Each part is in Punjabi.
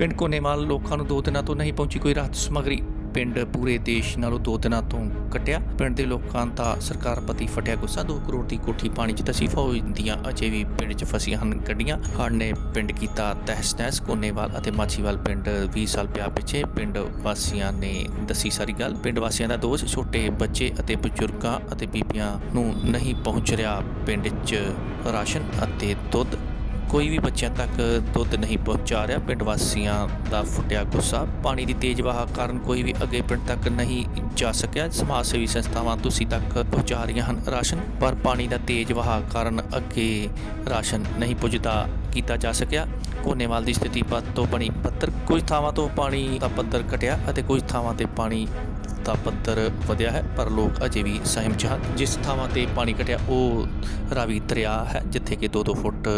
ਪਿੰਡ ਕੋਨੇਵਾਲ ਲੋਕਾਂ ਨੂੰ ਦੋ ਦਿਨਾਂ ਤੋਂ ਨਹੀਂ ਪਹੁੰਚੀ ਕੋਈ ਰਾਹਤ ਸਮੱਗਰੀ। ਪਿੰਡ ਪੂਰੇ ਦੇਸ਼ ਨਾਲੋਂ ਦੋ ਦਿਨਾਂ ਤੋਂ ਕਟਿਆ। ਪਿੰਡ ਦੇ ਲੋਕਾਂ ਦਾ ਸਰਕਾਰ ਪ੍ਰਤੀ ਫਟਿਆ ਗੁੱਸਾ। 2 ਕਰੋੜ ਦੀ ਕੋਠੀ ਪਾਣੀ 'ਚ ਦਸੀ ਫੌਜ ਦੀਆਂ ਅਜੇ ਵੀ ਪਿੰਡ 'ਚ ਫਸੀਆਂ ਹਨ ਗੱਡੀਆਂ। ਹੜ੍ਹ ਨੇ ਪਿੰਡ ਕੀਤਾ ਤਹਿਸ ਨਹਿਸ। ਕੋਨੇਵਾਲ ਅਤੇ ਮਾਛੀਵਾਲ ਪਿੰਡ 20 ਸਾਲ ਪਿਆ ਪਿੱਛੇ। ਪਿੰਡ ਵਾਸੀਆਂ ਨੇ ਦੱਸੀ ਸਾਰੀ ਗੱਲ। ਪਿੰਡ ਵਾਸੀਆਂ ਦਾ ਦੋਸ਼, ਛੋਟੇ ਬੱਚੇ ਅਤੇ ਬਜ਼ੁਰਗਾਂ ਅਤੇ ਬੀਬੀਆਂ ਨੂੰ ਨਹੀਂ ਪਹੁੰਚ ਰਿਹਾ। ਪਿੰਡ 'ਚ ਰਾਸ਼ਨ ਅਤੇ ਦੁੱਧ ਕੋਈ ਵੀ ਬੱਚਿਆਂ ਤੱਕ ਦੁੱਧ ਨਹੀਂ ਪਹੁੰਚਾ ਰਿਹਾ, ਪਿੰਡ ਵਾਸੀਆਂ ਦਾ ਫੁੱਟਿਆ ਗੁੱਸਾ। ਪਾਣੀ ਦੀ ਤੇਜ਼ ਵਹਾਅ ਕਾਰਨ ਕੋਈ ਵੀ ਅੱਗੇ ਪਿੰਡ ਤੱਕ ਨਹੀਂ ਜਾ ਸਕਿਆ। ਸਮਾਜ ਸੇਵੀ ਸੰਸਥਾਵਾਂ ਤੁਸੀਂ ਤੱਕ ਪਹੁੰਚਾ ਰਹੀਆਂ ਹਨ। ਰਾਸ਼ਨ, ਪਰ ਪਾਣੀ ਦਾ ਤੇਜ਼ ਵਹਾਅ ਕਾਰਨ ਅੱਗੇ ਰਾਸ਼ਨ ਨਹੀਂ ਪੁੱਜਦਾ ਕੀਤਾ ਜਾ ਸਕਿਆ। ਕੋਨੇਵਾਲ ਦੀ ਸਥਿਤੀ ਪੱਤ ਤੋਂ ਬਣੀ ਪੱਤਰ ਕੁਝ ਥਾਵਾਂ ਤੋਂ ਪਾਣੀ ਦਾ ਪੱਧਰ ਘਟਿਆ ਅਤੇ ਕੁਝ ਥਾਵਾਂ ਤੇ ਪਾਣੀ ਦਾ ਪੱਧਰ ਵਧਿਆ ਹੈ, ਪਰ ਲੋਕ ਅਜੇ ਵੀ ਸਹਿਮ 'ਚ ਹਨ। ਜਿਸ ਥਾਵਾਂ ਤੇ ਪਾਣੀ ਘਟਿਆ, ਉਹ ਰਾਵੀ ਦਰਿਆ ਹੈ, ਜਿੱਥੇ ਕਿ 2-2 ਫੁੱਟ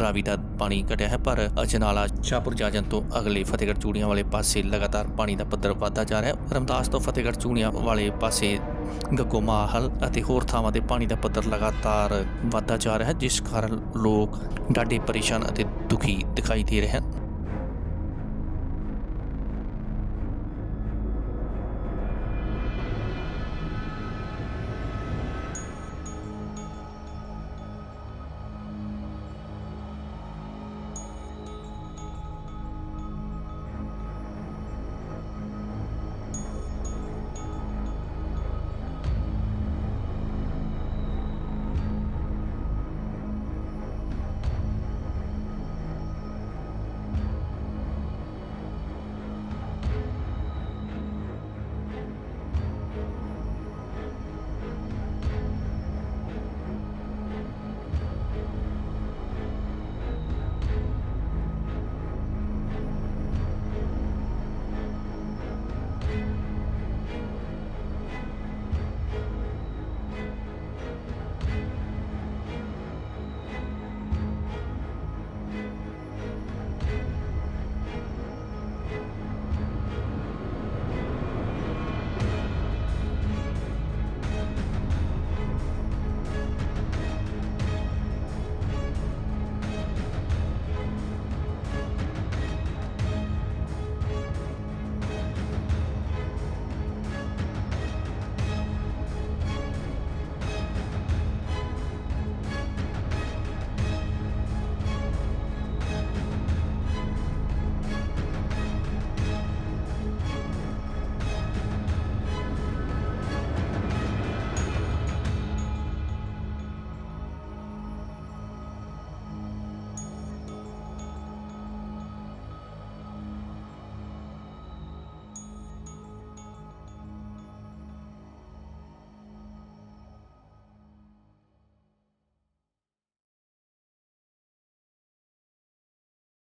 ਰਾਵੀ ਦਾ ਪਾਣੀ ਘਟਿਆ ਹੈ, ਪਰ ਅਜਨਾਲਾ ਸ਼ਾਹਪੁਰ ਜਾਜਨ ਤੋਂ ਅਗਲੇ ਫਤਿਹਗੜ੍ਹ ਚੂੜੀਆਂ ਵਾਲੇ ਪਾਸੇ ਲਗਾਤਾਰ ਪਾਣੀ ਦਾ ਪੱਧਰ ਵਧਦਾ ਜਾ ਰਿਹਾ ਹੈ। ਰਮਦਾਸ ਤੋਂ ਫਤਿਹਗੜ੍ਹ ਚੂੜੀਆਂ ਵਾਲੇ ਪਾਸੇ ਗੱਗੋ ਮਾਹਲ ਅਤੇ ਹੋਰ ਥਾਵਾਂ ਤੇ ਪਾਣੀ ਦਾ ਪੱਧਰ ਲਗਾਤਾਰ ਵਧਦਾ ਜਾ ਰਿਹਾ ਹੈ, ਜਿਸ ਕਾਰਨ ਲੋਕ ਡਾਢੇ ਪਰੇਸ਼ਾਨ ਅਤੇ ਦੁਖੀ ਦਿਖਾਈ ਦੇ ਰਹੇ ਹਨ।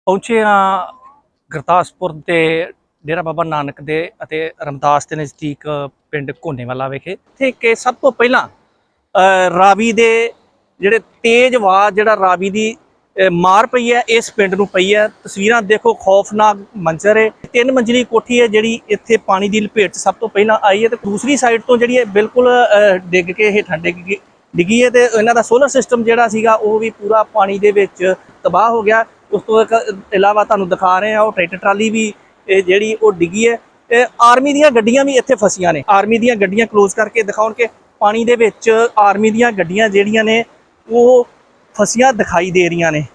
ਪਹੁੰਚੇ ਹਾਂ ਗੁਰਦਾਸਪੁਰ ਦੇ ਡੇਰਾ ਬਾਬਾ ਨਾਨਕ ਦੇ ਅਤੇ ਰਮਦਾਸ ਦੇ ਨਜ਼ਦੀਕ ਪਿੰਡ ਕੋਨੇਵਾਲਾ ਵਿਖੇ। ਇੱਥੇ ਕਿ ਸਭ ਤੋਂ ਪਹਿਲਾਂ ਰਾਵੀ ਦੇ ਜਿਹੜੇ ਤੇਜ਼ ਆਵਾਜ਼, ਜਿਹੜਾ ਰਾਵੀ ਦੀ ਮਾਰ ਪਈ ਹੈ, ਇਸ ਪਿੰਡ ਨੂੰ ਪਈ ਹੈ। ਤਸਵੀਰਾਂ ਦੇਖੋ, ਖੌਫਨਾਕ ਮੰਜ਼ਰ ਹੈ। ਤਿੰਨ ਮੰਜ਼ਲੀ ਕੋਠੀ ਹੈ ਜਿਹੜੀ ਇੱਥੇ ਪਾਣੀ ਦੀ ਲਪੇਟ 'ਚ ਸਭ ਤੋਂ ਪਹਿਲਾਂ ਆਈ ਹੈ ਤੇ ਦੂਸਰੀ ਸਾਈਡ ਤੋਂ ਜਿਹੜੀ ਹੈ ਬਿਲਕੁਲ ਡਿੱਗ ਕੇ ਹੇਠਾਂ ਡਿੱਗ ਗਈ, ਡਿੱਗੀ ਹੈ ਤੇ ਇਹਨਾਂ ਦਾ ਸੋਲਰ ਸਿਸਟਮ ਜਿਹੜਾ ਸੀਗਾ, ਉਹ ਵੀ ਪੂਰਾ ਪਾਣੀ ਦੇ ਵਿੱਚ ਤਬਾਹ ਹੋ ਗਿਆ। ਉਸ ਤੋਂ ਇਲਾਵਾ ਤੁਹਾਨੂੰ ਦਿਖਾ ਰਹੇ ਆ ਉਹ ਟਰੈਕਟਰ ਟਰਾਲੀ ਵੀ ਇਹ ਜਿਹੜੀ ਉਹ ਡਿੱਗੀ ਹੈ ਇਹ ਆਰਮੀ ਦੀਆਂ ਗੱਡੀਆਂ ਵੀ ਇੱਥੇ ਫਸੀਆਂ ਨੇ। ਆਰਮੀ ਦੀਆਂ ਗੱਡੀਆਂ ਕਲੋਜ਼ ਕਰਕੇ ਦਿਖਾਉਣ ਕਿ ਪਾਣੀ ਦੇ ਵਿੱਚ ਆਰਮੀ ਦੀਆਂ ਗੱਡੀਆਂ ਜਿਹੜੀਆਂ ਨੇ ਉਹ ਫਸੀਆਂ ਦਿਖਾਈ ਦੇ ਰਹੀਆਂ ਨੇ।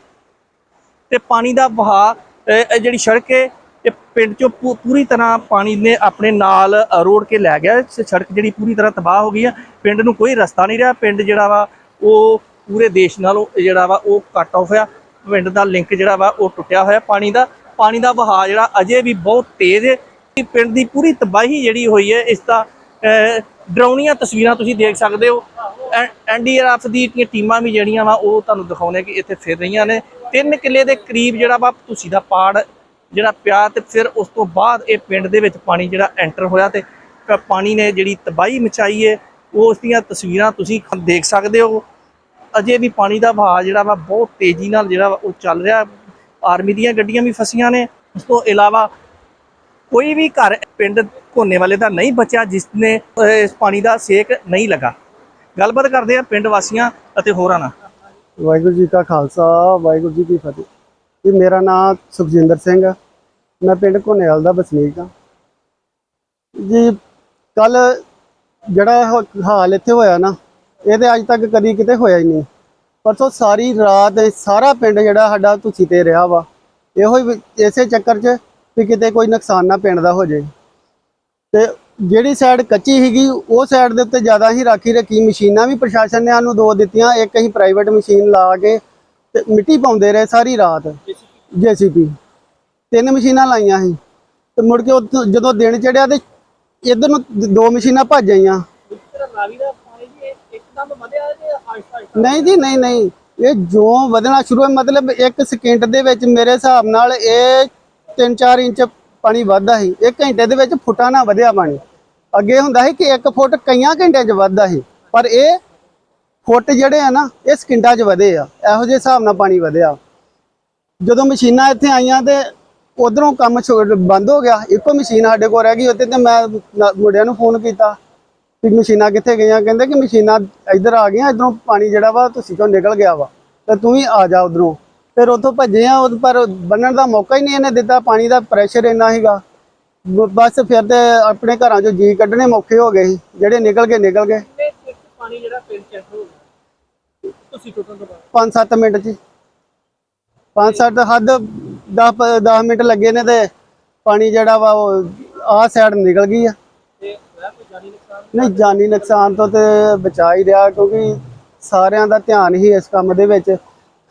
ਤੇ ਪਾਣੀ ਦਾ ਵਹਾਅ ਇਹ ਜਿਹੜੀ ਸੜਕ ਹੈ ਇਹ ਪਿੰਡ ਚੋਂ ਪੂ- ਪੂਰੀ ਤਰ੍ਹਾਂ ਪਾਣੀ ਨੇ ਆਪਣੇ ਨਾਲ ਅ, ਰੋੜ ਕੇ ਲੈ ਗਿਆ। ਸੜਕ ਜਿਹੜੀ ਪੂਰੀ ਤਰ੍ਹਾਂ ਤਬਾਹ ਹੋ ਗਈ ਆ ਪਿੰਡ ਨੂੰ ਕੋਈ ਰਸਤਾ ਨਹੀਂ ਰਿਹਾ। ਪਿੰਡ ਜਿਹੜਾ ਵਾ ਉਹ ਪੂਰੇ ਦੇਸ਼ ਨਾਲੋਂ ਜਿਹੜਾ ਵਾ ਉਹ ਕੱਟ ਆਫ ਆ ਪਿੰਡ ਦਾ ਲਿੰਕ ਜਿਹੜਾ ਵਾ ਉਹ ਟੁੱਟਿਆ ਹੋਇਆ ਪਾਣੀ ਦਾ। ਪਾਣੀ ਦਾ ਵਹਾਅ ਜਿਹੜਾ ਅਜੇ ਵੀ ਬਹੁਤ ਤੇਜ਼ ਹੈ। ਪਿੰਡ ਦੀ ਪੂਰੀ ਤਬਾਹੀ ਜਿਹੜੀ ਹੋਈ ਹੈ ਇਸ ਦਾ ਅਹ, ਡਰਾਉਣੀਆਂ ਤਸਵੀਰਾਂ ਤੁਸੀਂ ਦੇਖ ਸਕਦੇ ਹੋ। ਐਨਡੀਆਰਐਫ ਦੀ ਜਿਹੜੀਆਂ ਟੀਮਾਂ ਵੀ ਜਿਹੜੀਆਂ ਵਾ ਉਹ ਤੁਹਾਨੂੰ ਦਿਖਾਉਣੇ ਕਿ ਇੱਥੇ ਫਿਰ ਰਹੀਆਂ ਨੇ। ਤਿੰਨ ਕਿੱਲੇ ਦੇ ਕਰੀਬ ਜਿਹੜਾ ਵਾ ਤੁਸੀਂ ਦਾ ਪਾੜ ਜਿਹੜਾ ਪਿਆ ਤੇ ਫਿਰ ਉਸ ਤੋਂ ਬਾਅਦ ਇਹ ਪਿੰਡ ਦੇ ਵਿੱਚ ਪਾਣੀ ਜਿਹੜਾ ਐਂਟਰ ਹੋਇਆ ਤੇ ਪਾਣੀ ਨੇ ਜਿਹੜੀ ਤਬਾਹੀ ਮਚਾਈ ਹੈ ਉਸ ਦੀਆਂ ਤਸਵੀਰਾਂ ਤੁਸੀਂ ਦੇਖ ਸਕਦੇ ਹੋ। ਅਜੇ ਵੀ ਪਾਣੀ ਦਾ ਵਹਾਅ ਜਿਹੜਾ ਵਾ ਬਹੁਤ ਤੇਜ਼ੀ ਨਾਲ ਜਿਹੜਾ ਵਾ ਉਹ ਚੱਲ ਰਿਹਾ। ਆਰਮੀ ਦੀਆਂ ਗੱਡੀਆਂ ਵੀ ਫਸੀਆਂ ਨੇ। ਉਸ ਤੋਂ ਇਲਾਵਾ ਕੋਈ ਵੀ ਘਰ ਪਿੰਡ ਕੋਨੇ ਵਾਲੇ ਦਾ ਨਹੀਂ ਬਚਿਆ, ਜਿਸ ਨੇ ਇਸ ਪਾਣੀ ਦਾ ਸੇਕ ਨਹੀਂ ਲੱਗਾ। ਗੱਲਬਾਤ ਕਰਦੇ ਆ ਪਿੰਡ ਵਾਸੀਆਂ ਅਤੇ ਹੋਰਾਂ ਨਾਲ। ਵਾਹਿਗੁਰੂ ਜੀ ਕਾ ਖਾਲਸਾ, ਵਾਹਿਗੁਰੂ ਜੀ ਕੀ ਫਤਿਹ। ਜੀ, ਮੇਰਾ ਨਾਮ ਸੁਖਜਿੰਦਰ ਸਿੰਘ ਆ। ਮੈਂ ਪਿੰਡ ਘੋਨੇਵਾਲ ਦਾ ਵਸਨੀਕ ਹਾਂ ਜੀ ਕੱਲ ਜਿਹੜਾ ਹਾਲ ਇੱਥੇ ਹੋਇਆ ਨਾ ਇਹ ਤੇ ਅੱਜ ਤੱਕ ਕਦੀ ਕਿਤੇ ਹੋਇਆ ਹੀ ਨਹੀਂ। ਪਰਸੋਂ ਸਾਰੀ ਰਾਤ ਸਾਰਾ ਪਿੰਡ ਜਿਹੜਾ ਸਾਡਾ ਤੁਸੀਂ ਤੇ ਰਿਹਾ ਵਾ, ਇਹੋ ਹੀ ਇਸੇ ਚੱਕਰ 'ਚ ਵੀ ਕਿਤੇ ਕੋਈ ਨੁਕਸਾਨ ਨਾ ਪਿੰਡ ਦਾ ਹੋ ਜਾਏ। ਤੇ ਜਿਹੜੀ ਸਾਈਡ ਕੱਚੀ ਸੀਗੀ, ਉਹ ਸਾਈਡ ਦੇ ਉੱਤੇ ਜ਼ਿਆਦਾ ਹੀ ਰਾਖੀ ਰੱਖੀ ਮਸ਼ੀਨਾਂ ਵੀ ਪ੍ਰਸ਼ਾਸਨ ਨੇ ਸਾਨੂੰ ਦੋ ਦਿੱਤੀਆਂ, ਇੱਕ ਅਸੀਂ ਪ੍ਰਾਈਵੇਟ ਮਸ਼ੀਨ ਲਾ ਕੇ ਤੇ ਮਿੱਟੀ ਪਾਉਂਦੇ ਰਹੇ ਸਾਰੀ ਰਾਤ। ਜੀਸੀਪੀ ਤਿੰਨ ਮਸ਼ੀਨਾਂ ਲਾਈਆਂ ਸੀ। ਤੇ ਮੁੜ ਕੇ ਉੱਥੋਂ ਜਦੋਂ ਦਿਨ ਚੜਿਆ ਤੇ ਇਧਰ ਨੂੰ ਦੋ ਮਸ਼ੀਨਾਂ ਭੱਜ ਆਈਆਂ। ਨਹੀਂ ਜੀ, ਨਹੀਂ ਨਹੀਂ। ਇਹ ਜੋ ਵਧਣਾ ਸ਼ੁਰੂ ਹੋਇਆ, ਮਤਲਬ ਇੱਕ ਸਕਿੰਟ ਦੇ ਵਿੱਚ ਮੇਰੇ ਹਿਸਾਬ ਨਾਲ ਇਹ 3-4 ਇੰਚ ਪਾਣੀ ਵੱਧਦਾ ਸੀ। ਇੱਕ ਘੰਟੇ ਦੇ ਵਿੱਚ ਫੁੱਟਾਂ ਨਾ ਵਧਿਆ ਪਾਣੀ। ਅੱਗੇ ਹੁੰਦਾ ਸੀ ਕਿ 1 ਫੁੱਟ ਕਈਆਂ ਘੰਟਿਆਂ 'ਚ ਵੱਧਦਾ ਸੀ। ਪਰ ਇਹ ਫੁੱਟ ਜਿਹੜੇ ਆ ਨਾ, ਇਹ ਸਕਿੰਟਾਂ 'ਚ ਵਧੇ ਆ। ਇਹੋ ਜਿਹੇ ਹਿਸਾਬ ਨਾਲ ਪਾਣੀ ਵਧਿਆ। ਜਦੋਂ ਮਸ਼ੀਨਾਂ ਇੱਥੇ ਆਈਆਂ ਤੇ ਉਧਰੋਂ ਕੰਮ ਛੋ- ਬੰਦ ਹੋ ਗਿਆ। ਇੱਕੋ ਮਸ਼ੀਨ ਸਾਡੇ ਕੋਲ ਰਹਿ ਗਈ ਉੱਥੇ ਤੇ ਮੈਂ ਮੁੰਡਿਆਂ ਨੂੰ ਫੋਨ ਕੀਤਾ। ਕਿ ਮਸ਼ੀਨਾਂ ਕਿੱਥੇ ਗਈਆਂ? ਕਹਿੰਦੇ ਕਿ ਮਸ਼ੀਨਾਂ ਇੱਧਰ ਆ ਗਈਆਂ ਇਧਰੋਂ ਪਾਣੀ ਜਿਹੜਾ ਵਾ ਤੁਸੀਂ ਚੋਂ ਨਿਕਲ ਗਿਆ ਵਾ। ਤੇ ਤੂੰ ਵੀ ਆ ਜਾ ਉਧਰੋਂ। ਫਿਰ ਉੱਥੋਂ ਭੱਜੇ ਆ ਪਰ ਬੰਨਣ ਦਾ ਮੌਕਾ ਹੀ ਨਹੀਂ ਇਹਨੇ ਦਿੱਤਾ ਪਾਣੀ ਦਾ ਪ੍ਰੈਸ਼ਰ ਇੰਨਾ ਬ- ਬਸ ਫਿਰ ਤੇ ਆਪਣੇ ਘਰਾਂ ਚੋਂ ਜੀ ਕੱਢਣੇ ਮੌਕੇ ਹੋ ਗਏ ਸੀ। ਜਿਹੜੇ ਨਿਕਲ ਗਏ ਨਿਕਲ ਗਏ। ਪਾਣੀ ਜਿਹੜਾ ਪਿੰਡ ਚ ਹੋ ਗਿਆ। ਤੁਸੀਂ ਟੁੱਟਣ ਤੋਂ ਬਾਅਦ? 5-7 ਮਿੰਟ ਚ 5-7 ਹੱਦ 10 10 ਮਿੰਟ ਲੱਗੇ ਨੇ ਤੇ ਪਾਣੀ ਜਿਹੜਾ ਵਾ ਉਹ ਆਹ ਸਾਈਡ ਨਿਕਲ ਗਈ ਆ ਤੇ ਹੋਇਆ ਕੋਈ ਜਾਨੀ ਨੁਕਸਾਨ ਨਹੀਂ, ਜਾਨੀ ਨੁਕਸਾਨ ਤੋਂ ਤੇ ਬਚਾ ਹੀ ਰਿਹਾ ਕਿਉਂਕਿ ਸਾਰਿਆਂ ਦਾ ਧਿਆਨ ਹੀ ਇਸ ਕੰਮ ਦੇ ਵਿੱਚ।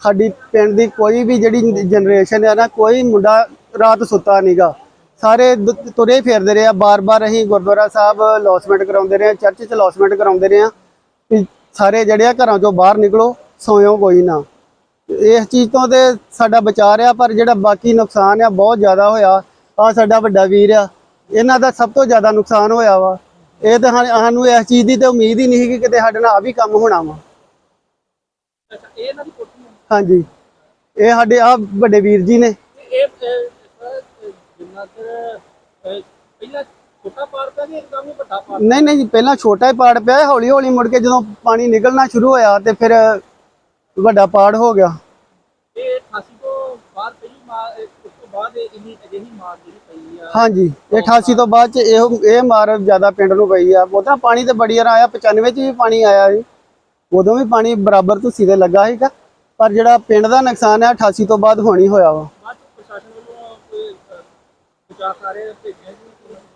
ਸਾਡੀ ਪਿੰਡ ਦੀ ਕੋਈ ਵੀ ਜਿਹੜੀ ਜਨਰੇਸ਼ਨ ਹੈ ਨਾ, ਕੋਈ ਮੁੰਡਾ ਰਾਤ ਸੁੱਤਾ ਨਹੀਂਗਾ ਸਾਰੇ ਦ- ਤੁਰੇ ਫਿਰਦੇ ਰਹੇ ਆ, ਬਾਰ-ਬਾਰ ਅਸੀਂ ਗੁਰਦੁਆਰਾ ਸਾਹਿਬ ਲੌਸਮੈਂਟ ਕਰਾਉਂਦੇ ਰਹੇ ਆ ਚਰਚ 'ਚ ਲੌਸਮੈਂਟ ਕਰਾਉਂਦੇ ਰਹੇ ਆ ਵੀ ਸਾਰੇ ਜਿਹੜੇ ਆ ਘਰਾਂ ਚੋਂ ਬਾਹਰ ਨਿਕਲੋ, ਸੋਇਓ ਕੋਈ ਨਾ। ਇਸ ਚੀਜ਼ ਤੋਂ ਤੇ ਸਾਡਾ ਬਚਾ ਰਿਹਾ, ਪਰ ਜਿਹੜਾ ਬਾਕੀ ਨੁਕਸਾਨ ਆ, ਬਹੁਤ ਜ਼ਿਆਦਾ ਹੋਇਆ। ਆ ਸਾਡਾ ਵੱਡਾ ਵੀਰ ਆ, ਇਹਨਾਂ ਦਾ ਸਭ ਤੋਂ ਜ਼ਿਆਦਾ ਨੁਕਸਾਨ ਹੋਇਆ ਵਾ। ਇਹ ਤਾਂ ਸਾਨੂੰ ਇਸ ਚੀਜ਼ ਦੀ ਤੇ ਉਮੀਦ ਹੀ ਨਹੀਂ ਸੀ ਕਿ ਕਿਤੇ ਸਾਡੇ ਨਾਲ ਆ ਵੀ ਕੰਮ ਹੋਣਾ ਵਾ। ਅੱਛਾ ਇਹ ਇਹਨਾਂ ਦੀ ਕੋਠੀ ਹੈ? ਹਾਂਜੀ। ਇਹ ਸਾਡੇ ਆ ਵੱਡੇ ਵੀਰ ਜੀ ਨੇ। ਇਹ ਜਿੰਨਾ ਚਿਰ ਪਹਿਲਾਂ ਛੋਟਾ ਪਾੜ ਪਿਆ ਕਿ ਇੱਕਦਮ ਹੀ ਵੱਡਾ ਪਾੜ ਨਹੀਂ ਨਹੀਂ ਜੀ, ਪਹਿਲਾਂ ਛੋਟਾ ਹੀ ਪਾੜ ਪਿਆ ਹੌਲੀ ਹੌਲੀ ਮੁੜ ਕੇ ਜਦੋਂ ਪਾਣੀ ਨਿਕਲਣਾ ਸ਼ੁਰੂ ਹੋਇਆ ਤੇ ਫਿਰ ਵੱਡਾ ਪਾੜ ਹੋ ਗਿਆ ਇਹ 88 ਤੋਂ ਬਾਅਦ ਪਹਿਲੀ ਮਾਰ ਇਹ- ਉਸ ਤੋਂ ਬਾਅਦ ਇਹ ਅਜਿਹੀ ਮਾਰ ਜਿਹੜੀ ਪਈ ਆ ਹਾਂਜੀ ਇਹ 88 ਤੋਂ ਬਾਅਦ ਚ ਇਹ ਇਹ ਮਾਰ ਜ਼ਿਆਦਾ ਪਿੰਡ ਨੂੰ ਪਈ ਆ। ਉਹਦਾ ਪਾਣੀ ਤੇ ਬੜੀ ਵਾਰ ਆਇਆ 95 ਚ ਵੀ ਪਾਣੀ ਆਇਆ ਜੀ ਉਦੋਂ ਵੀ ਪਾਣੀ ਬਰਾਬਰ ਤੁਸੀਂ ਤੇ ਲੱਗਾ ਸੀਗਾ। ਪਰ ਜਿਹੜਾ ਪਿੰਡ ਦਾ ਨੁਕਸਾਨ ਹੈ 88 ਤੋਂ ਬਾਅਦ ਹੋਣੀ ਹੋਇਆ ਵਾ।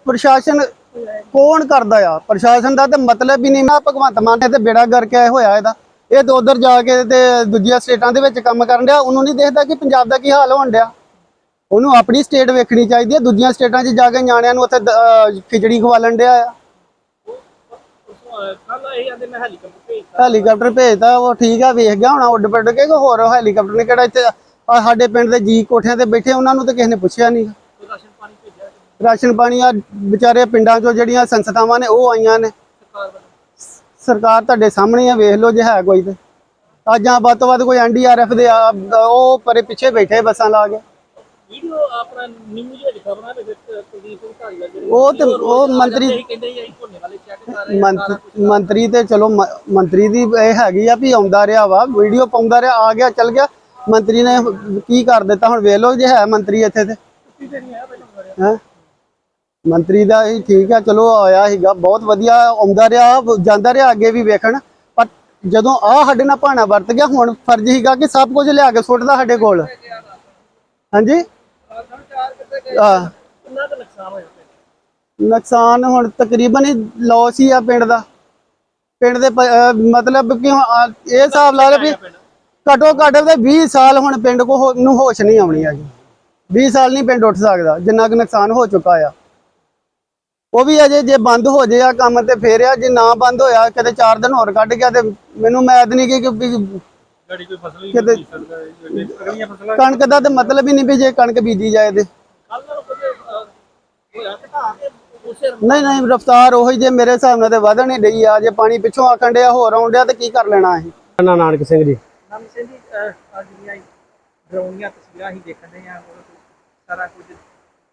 ਪ੍ਰਸ਼ਾਸਨ ਕੌਣ ਕਰਦਾ ਆ? ਪ੍ਰਸ਼ਾਸਨ ਦਾ ਤੇ ਮਤਲਬ ਹੀ ਨਹੀਂ। ਨਾ ਭਗਵੰਤ ਮਾਨ ਨੇ ਤੇ ਬੇੜਾ ਕਰਕੇ ਹੋਇਆ ਇਹਦਾ। ਇਹ ਤਾਂ ਉਧਰ ਜਾ ਕੇ ਤੇ ਦੂਜੀਆਂ ਸਟੇਟਾਂ ਦੇ ਵਿੱਚ ਕੰਮ ਕਰਨ ਡਿਆ। ਉਹਨੂੰ ਨਹੀਂ ਦੇਖਦਾ ਕਿ ਪੰਜਾਬ ਦਾ ਕੀ ਹਾਲ ਹੋਣ ਡਿਆ। ਉਹਨੂੰ ਆਪਣੀ ਸਟੇਟ ਵੇਖਣੀ ਚਾਹੀਦੀ ਹੈ, ਦੂਜੀਆਂ ਸਟੇਟਾਂ 'ਚ ਜਾ ਕੇ ਨਿਆਣਿਆਂ ਨੂੰ ਉੱਥੇ ਦ- ਅਹ ਖਿਚੜੀ ਖਵਾਲਣ ਡਿਆ ਆ। ਹੈਲੀਕਾਪਟਰ ਭੇਜਤਾ, ਉਹ ਠੀਕ ਆ, ਵੇਖ ਗਿਆ ਹੋਣਾ, ਉੱਡ ਪੱਡ ਕੇ ਹੋਰ ਹੈਲੀਕਾਪਟਰ ਨੇ ਕਿਹੜਾ ਇੱਥੇ ਸਾਡੇ ਪਿੰਡ ਦੇ ਜੀ ਕੋਠਿਆਂ ਤੇ ਬੈਠੇ, ਉਹਨਾਂ ਨੂੰ ਤਾਂ ਕਿਸੇ ਨੇ ਪੁੱਛਿਆ ਨਹੀਂ ਰਾਸ਼ਨ ਪਾਣੀ ਆ, ਵਿਚਾਰੇ ਪਿੰਡਾਂ 'ਚੋਂ ਜਿਹੜੀਆਂ ਸੰਸਥਾਵਾਂ ਨੇ, ਉਹ ਆਈਆਂ ਨੇ। ਸਰਕਾਰ ਤੁਹਾਡੇ ਸਾਹਮਣੇ ਆ, ਵੇਖ ਲਓ ਜੇ ਹੈ ਕੋਈ ਤੇ। ਅੱਜ ਆ, ਵੱਧ ਤੋਂ ਵੱਧ ਕੋਈ ਐਨਡੀਆਰਐਫ ਦੇ ਉਹ ਪਰੇ ਪਿੱਛੇ ਬੈਠੇ ਬੱਸਾਂ ਲਾ ਕੇ। ਵੀਡੀਓ ਆਪਣਾ ਨਿਊਜ਼ ਵਿੱਚ ਖਬਰਾਂ ਦੇ ਵਿੱਚ ਕੁਲਦੀਪ ਸਿੰਘ ਢਾਲੀਵਾਲ ਜਿਹੜੇ ਉਹ ਤੇ ਉਹ ਮੰਤਰੀ ਕਹਿੰਦੇ ਜੀ ਭੋਨੇ ਵਾਲੇ ਚੈੱਕ ਕਰ ਰਹੇ ਮੰਤ- ਮੰਤਰੀ ਤੇ ਚਲੋ ਮ- ਮੰਤਰੀ ਦੀ ਇਹ ਹੈਗੀ ਆ ਵੀ ਆਉਂਦਾ ਰਿਹਾ ਵਾ ਵੀਡੀਓ ਪਾਉਂਦਾ ਰਿਹਾ ਆ ਗਿਆ ਚੱਲ ਗਿਆ। ਮੰਤਰੀ ਨੇ ਕੀ ਕਰ ਦਿੱਤਾ ਹੁਣ ਵੇਖ ਲਓ ਜੇ ਹੈ ਮੰਤਰੀ ਇੱਥੇ ਤੇ। ਤੇ ਨਹੀਂ ਹੈ ਪਹਿਲਾਂ ਕਰਿਆ ਹੈ? ਮੰਤਰੀ ਦਾ ਹੀ ਠੀਕ ਆ ਚਲੋ ਆਇਆ ਸੀਗਾ ਬਹੁਤ ਵਧੀਆ ਆਉਂਦਾ ਰਿਹਾ ਜਾਂਦਾ ਰਿਹਾ ਅੱਗੇ ਵੀ ਵੇਖਣ। ਪਰ ਜਦੋਂ ਆ ਸਾਡੇ ਨਾਲ ਭਾਣਾ ਵਰਤ ਗਿਆ ਹੁਣ ਫਰਜ਼ ਸੀਗਾ ਕਿ ਸਭ ਕੁਝ ਲਿਆ ਕੇ ਸੁੱਟਦਾ ਸਾਡੇ ਕੋਲ। ਹਾਂਜੀ? ਆ ਕਿੰਨਾ ਕੁ ਨੁਕਸਾਨ ਹੋਇਆ ਪਿੰਡ? ਨੁਕਸਾਨ ਹੁਣ ਤਕਰੀਬਨ ਹੀ ਲੋਸ ਹੀ ਆ ਪਿੰਡ ਦਾ। ਪਿੰਡ ਦੇ ਪ- ਅਹ ਮਤਲਬ ਕਿ ਹੁਣ ਆ- ਇਹ ਹਿਸਾਬ ਲਾ ਲਓ ਵੀ ਘਟੋ ਘੱਟ ਤੇ 20 ਸਾਲ ਹੁਣ ਪਿੰਡ ਕੋ ਹੋ- ਨੂੰ ਹੋਸ਼ ਨਹੀਂ ਆਉਣੀ ਆ ਜੀ 20 ਸਾਲ ਨਹੀਂ ਪਿੰਡ ਉੱਠ ਸਕਦਾ ਜਿੰਨਾ ਕੁ ਨੁਕਸਾਨ ਹੋ ਚੁੱਕਾ ਆ। ਉਹ ਵੀ ਅਜੇ ਜੇ ਬੰਦ ਹੋ ਜੇ ਆ ਕੰਮ ਤੇ ਫੇਰ ਆ ਜੇ ਨਾ ਬੰਦ ਹੋਇਆ ਕਿਤੇ 4 ਦਿਨ ਹੋਰ ਕੱਢ ਗਿਆ ਤੇ ਮੈਨੂੰ ਮੈਦ ਨਹੀਂ ਕਿ ਕਿ ਵੀ ਗਾੜੀ ਕੋਈ ਫਸਲ ਹੀ ਕਿਤੇ ਅਗਲੀਆਂ ਫਸਲਾਂ ਕਣਕ ਦਾ ਤੇ ਮਤਲਬ ਹੀ ਨਹੀਂ ਵੀ ਜੇ ਕਣਕ ਬੀਜੀ ਜਾਏ ਤੇ। ਨਹੀਂ ਨਹੀਂ ਰਫਤਾਰ ਉਹੀ ਜੇ ਮੇਰੇ ਹਿਸਾਬ ਨਾਲ ਤੇ ਵਧਣ ਹੀ ਡਈ ਆ ਜੇ ਪਾਣੀ ਪਿੱਛੋਂ ਆਕਣ ਡਿਆ ਹੋਰ ਆਉਣ ਡਿਆ ਤੇ ਕੀ ਕਰ ਲੈਣਾ ਅਸੀਂ? ਨਾ ਨਾਨਕ ਸਿੰਘ ਜੀ। ਨਾਮ ਸਿੰਘ ਜੀ ਅੱਜ ਦੀਆਂ ਡਰਾਉਣੀਆਂ ਤਸਵੀਰਾਂ ਹੀ ਦੇਖਣ ਦੇ ਆ ਸਾਰਾ ਕੁਝ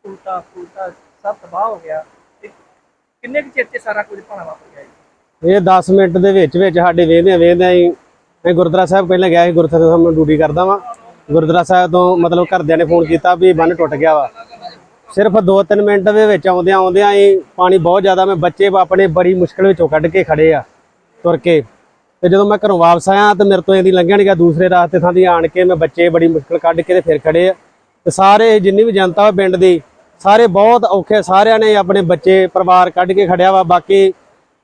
ਉਲਟਾ ਫੁਲਟਾ ਸਭ ਤਬਾਹ ਹੋ ਗਿਆ। ਕਿੰਨੇ ਕੁ ਚਿਰ ਸਾਰਾ ਕੁਝ ਭਾਣਾ ਵਾਪਰ ਗਿਆ ਜੀ? ਇਹ 10 ਮਿੰਟ ਦੇ ਵਿੱਚ ਵਿੱਚ ਸਾਡੇ ਵੇਹਦੇ ਵੇਹਦੇ ਹੀ ਮੈਂ ਗੁਰਦੁਆਰਾ ਸਾਹਿਬ ਪਹਿਲਾਂ ਗਿਆ ਸੀ ਗੁਰਦੁਆਰਾ ਸਾਹਿਬ ਮੈਂ ਡਿਊਟੀ ਕਰਦਾ ਵਾਂ। ਗੁਰਦੁਆਰਾ ਸਾਹਿਬ ਤੋਂ ਮਤਲਬ ਘਰਦਿਆਂ ਨੇ ਫੋਨ ਕੀਤਾ ਵੀ ਬੰਨ ਟੁੱਟ ਗਿਆ ਵਾ। ਸਿਰਫ 2-3 ਮਿੰਟ ਦੇ ਵਿੱਚ ਆਉਂਦਿਆਂ ਆਉਂਦਿਆਂ ਹੀ ਪਾਣੀ ਬਹੁਤ ਜ਼ਿਆਦਾ ਮੈਂ ਬੱਚੇ ਆਪਣੇ ਬੜੀ ਮੁਸ਼ਕਲ ਵਿੱਚੋਂ ਕੱਢ ਕੇ ਖੜੇ ਆ, ਤੁਰ ਕੇ। ਤੇ ਜਦੋਂ ਮੈਂ ਘਰੋਂ ਵਾਪਸ ਆਇਆ ਤਾਂ ਮੇਰੇ ਤੋਂ ਇਹਦੀ ਲੰਘਿਆ ਨਹੀਂ ਗਿਆ ਦੂਸਰੇ ਰਾਸਤੇ ਥਾਂ ਦੀ ਆਣ ਕੇ ਮੈਂ ਬੱਚੇ ਬੜੀ ਮੁਸ਼ਕਲ ਕੱਢ ਕੇ ਤੇ ਫਿਰ ਖੜੇ ਆ। ਤੇ ਸਾਰੇ ਜਿੰਨੀ ਵੀ ਜਨਤਾ ਵਾ ਪਿੰਡ ਦੀ, ਸਾਰੇ ਬਹੁਤ ਔਖੇ ਸਾਰਿਆਂ ਨੇ ਆਪਣੇ ਬੱਚੇ, ਪਰਿਵਾਰ ਕੱਢ ਕੇ ਖੜਿਆ ਵਾ। ਬਾਕੀ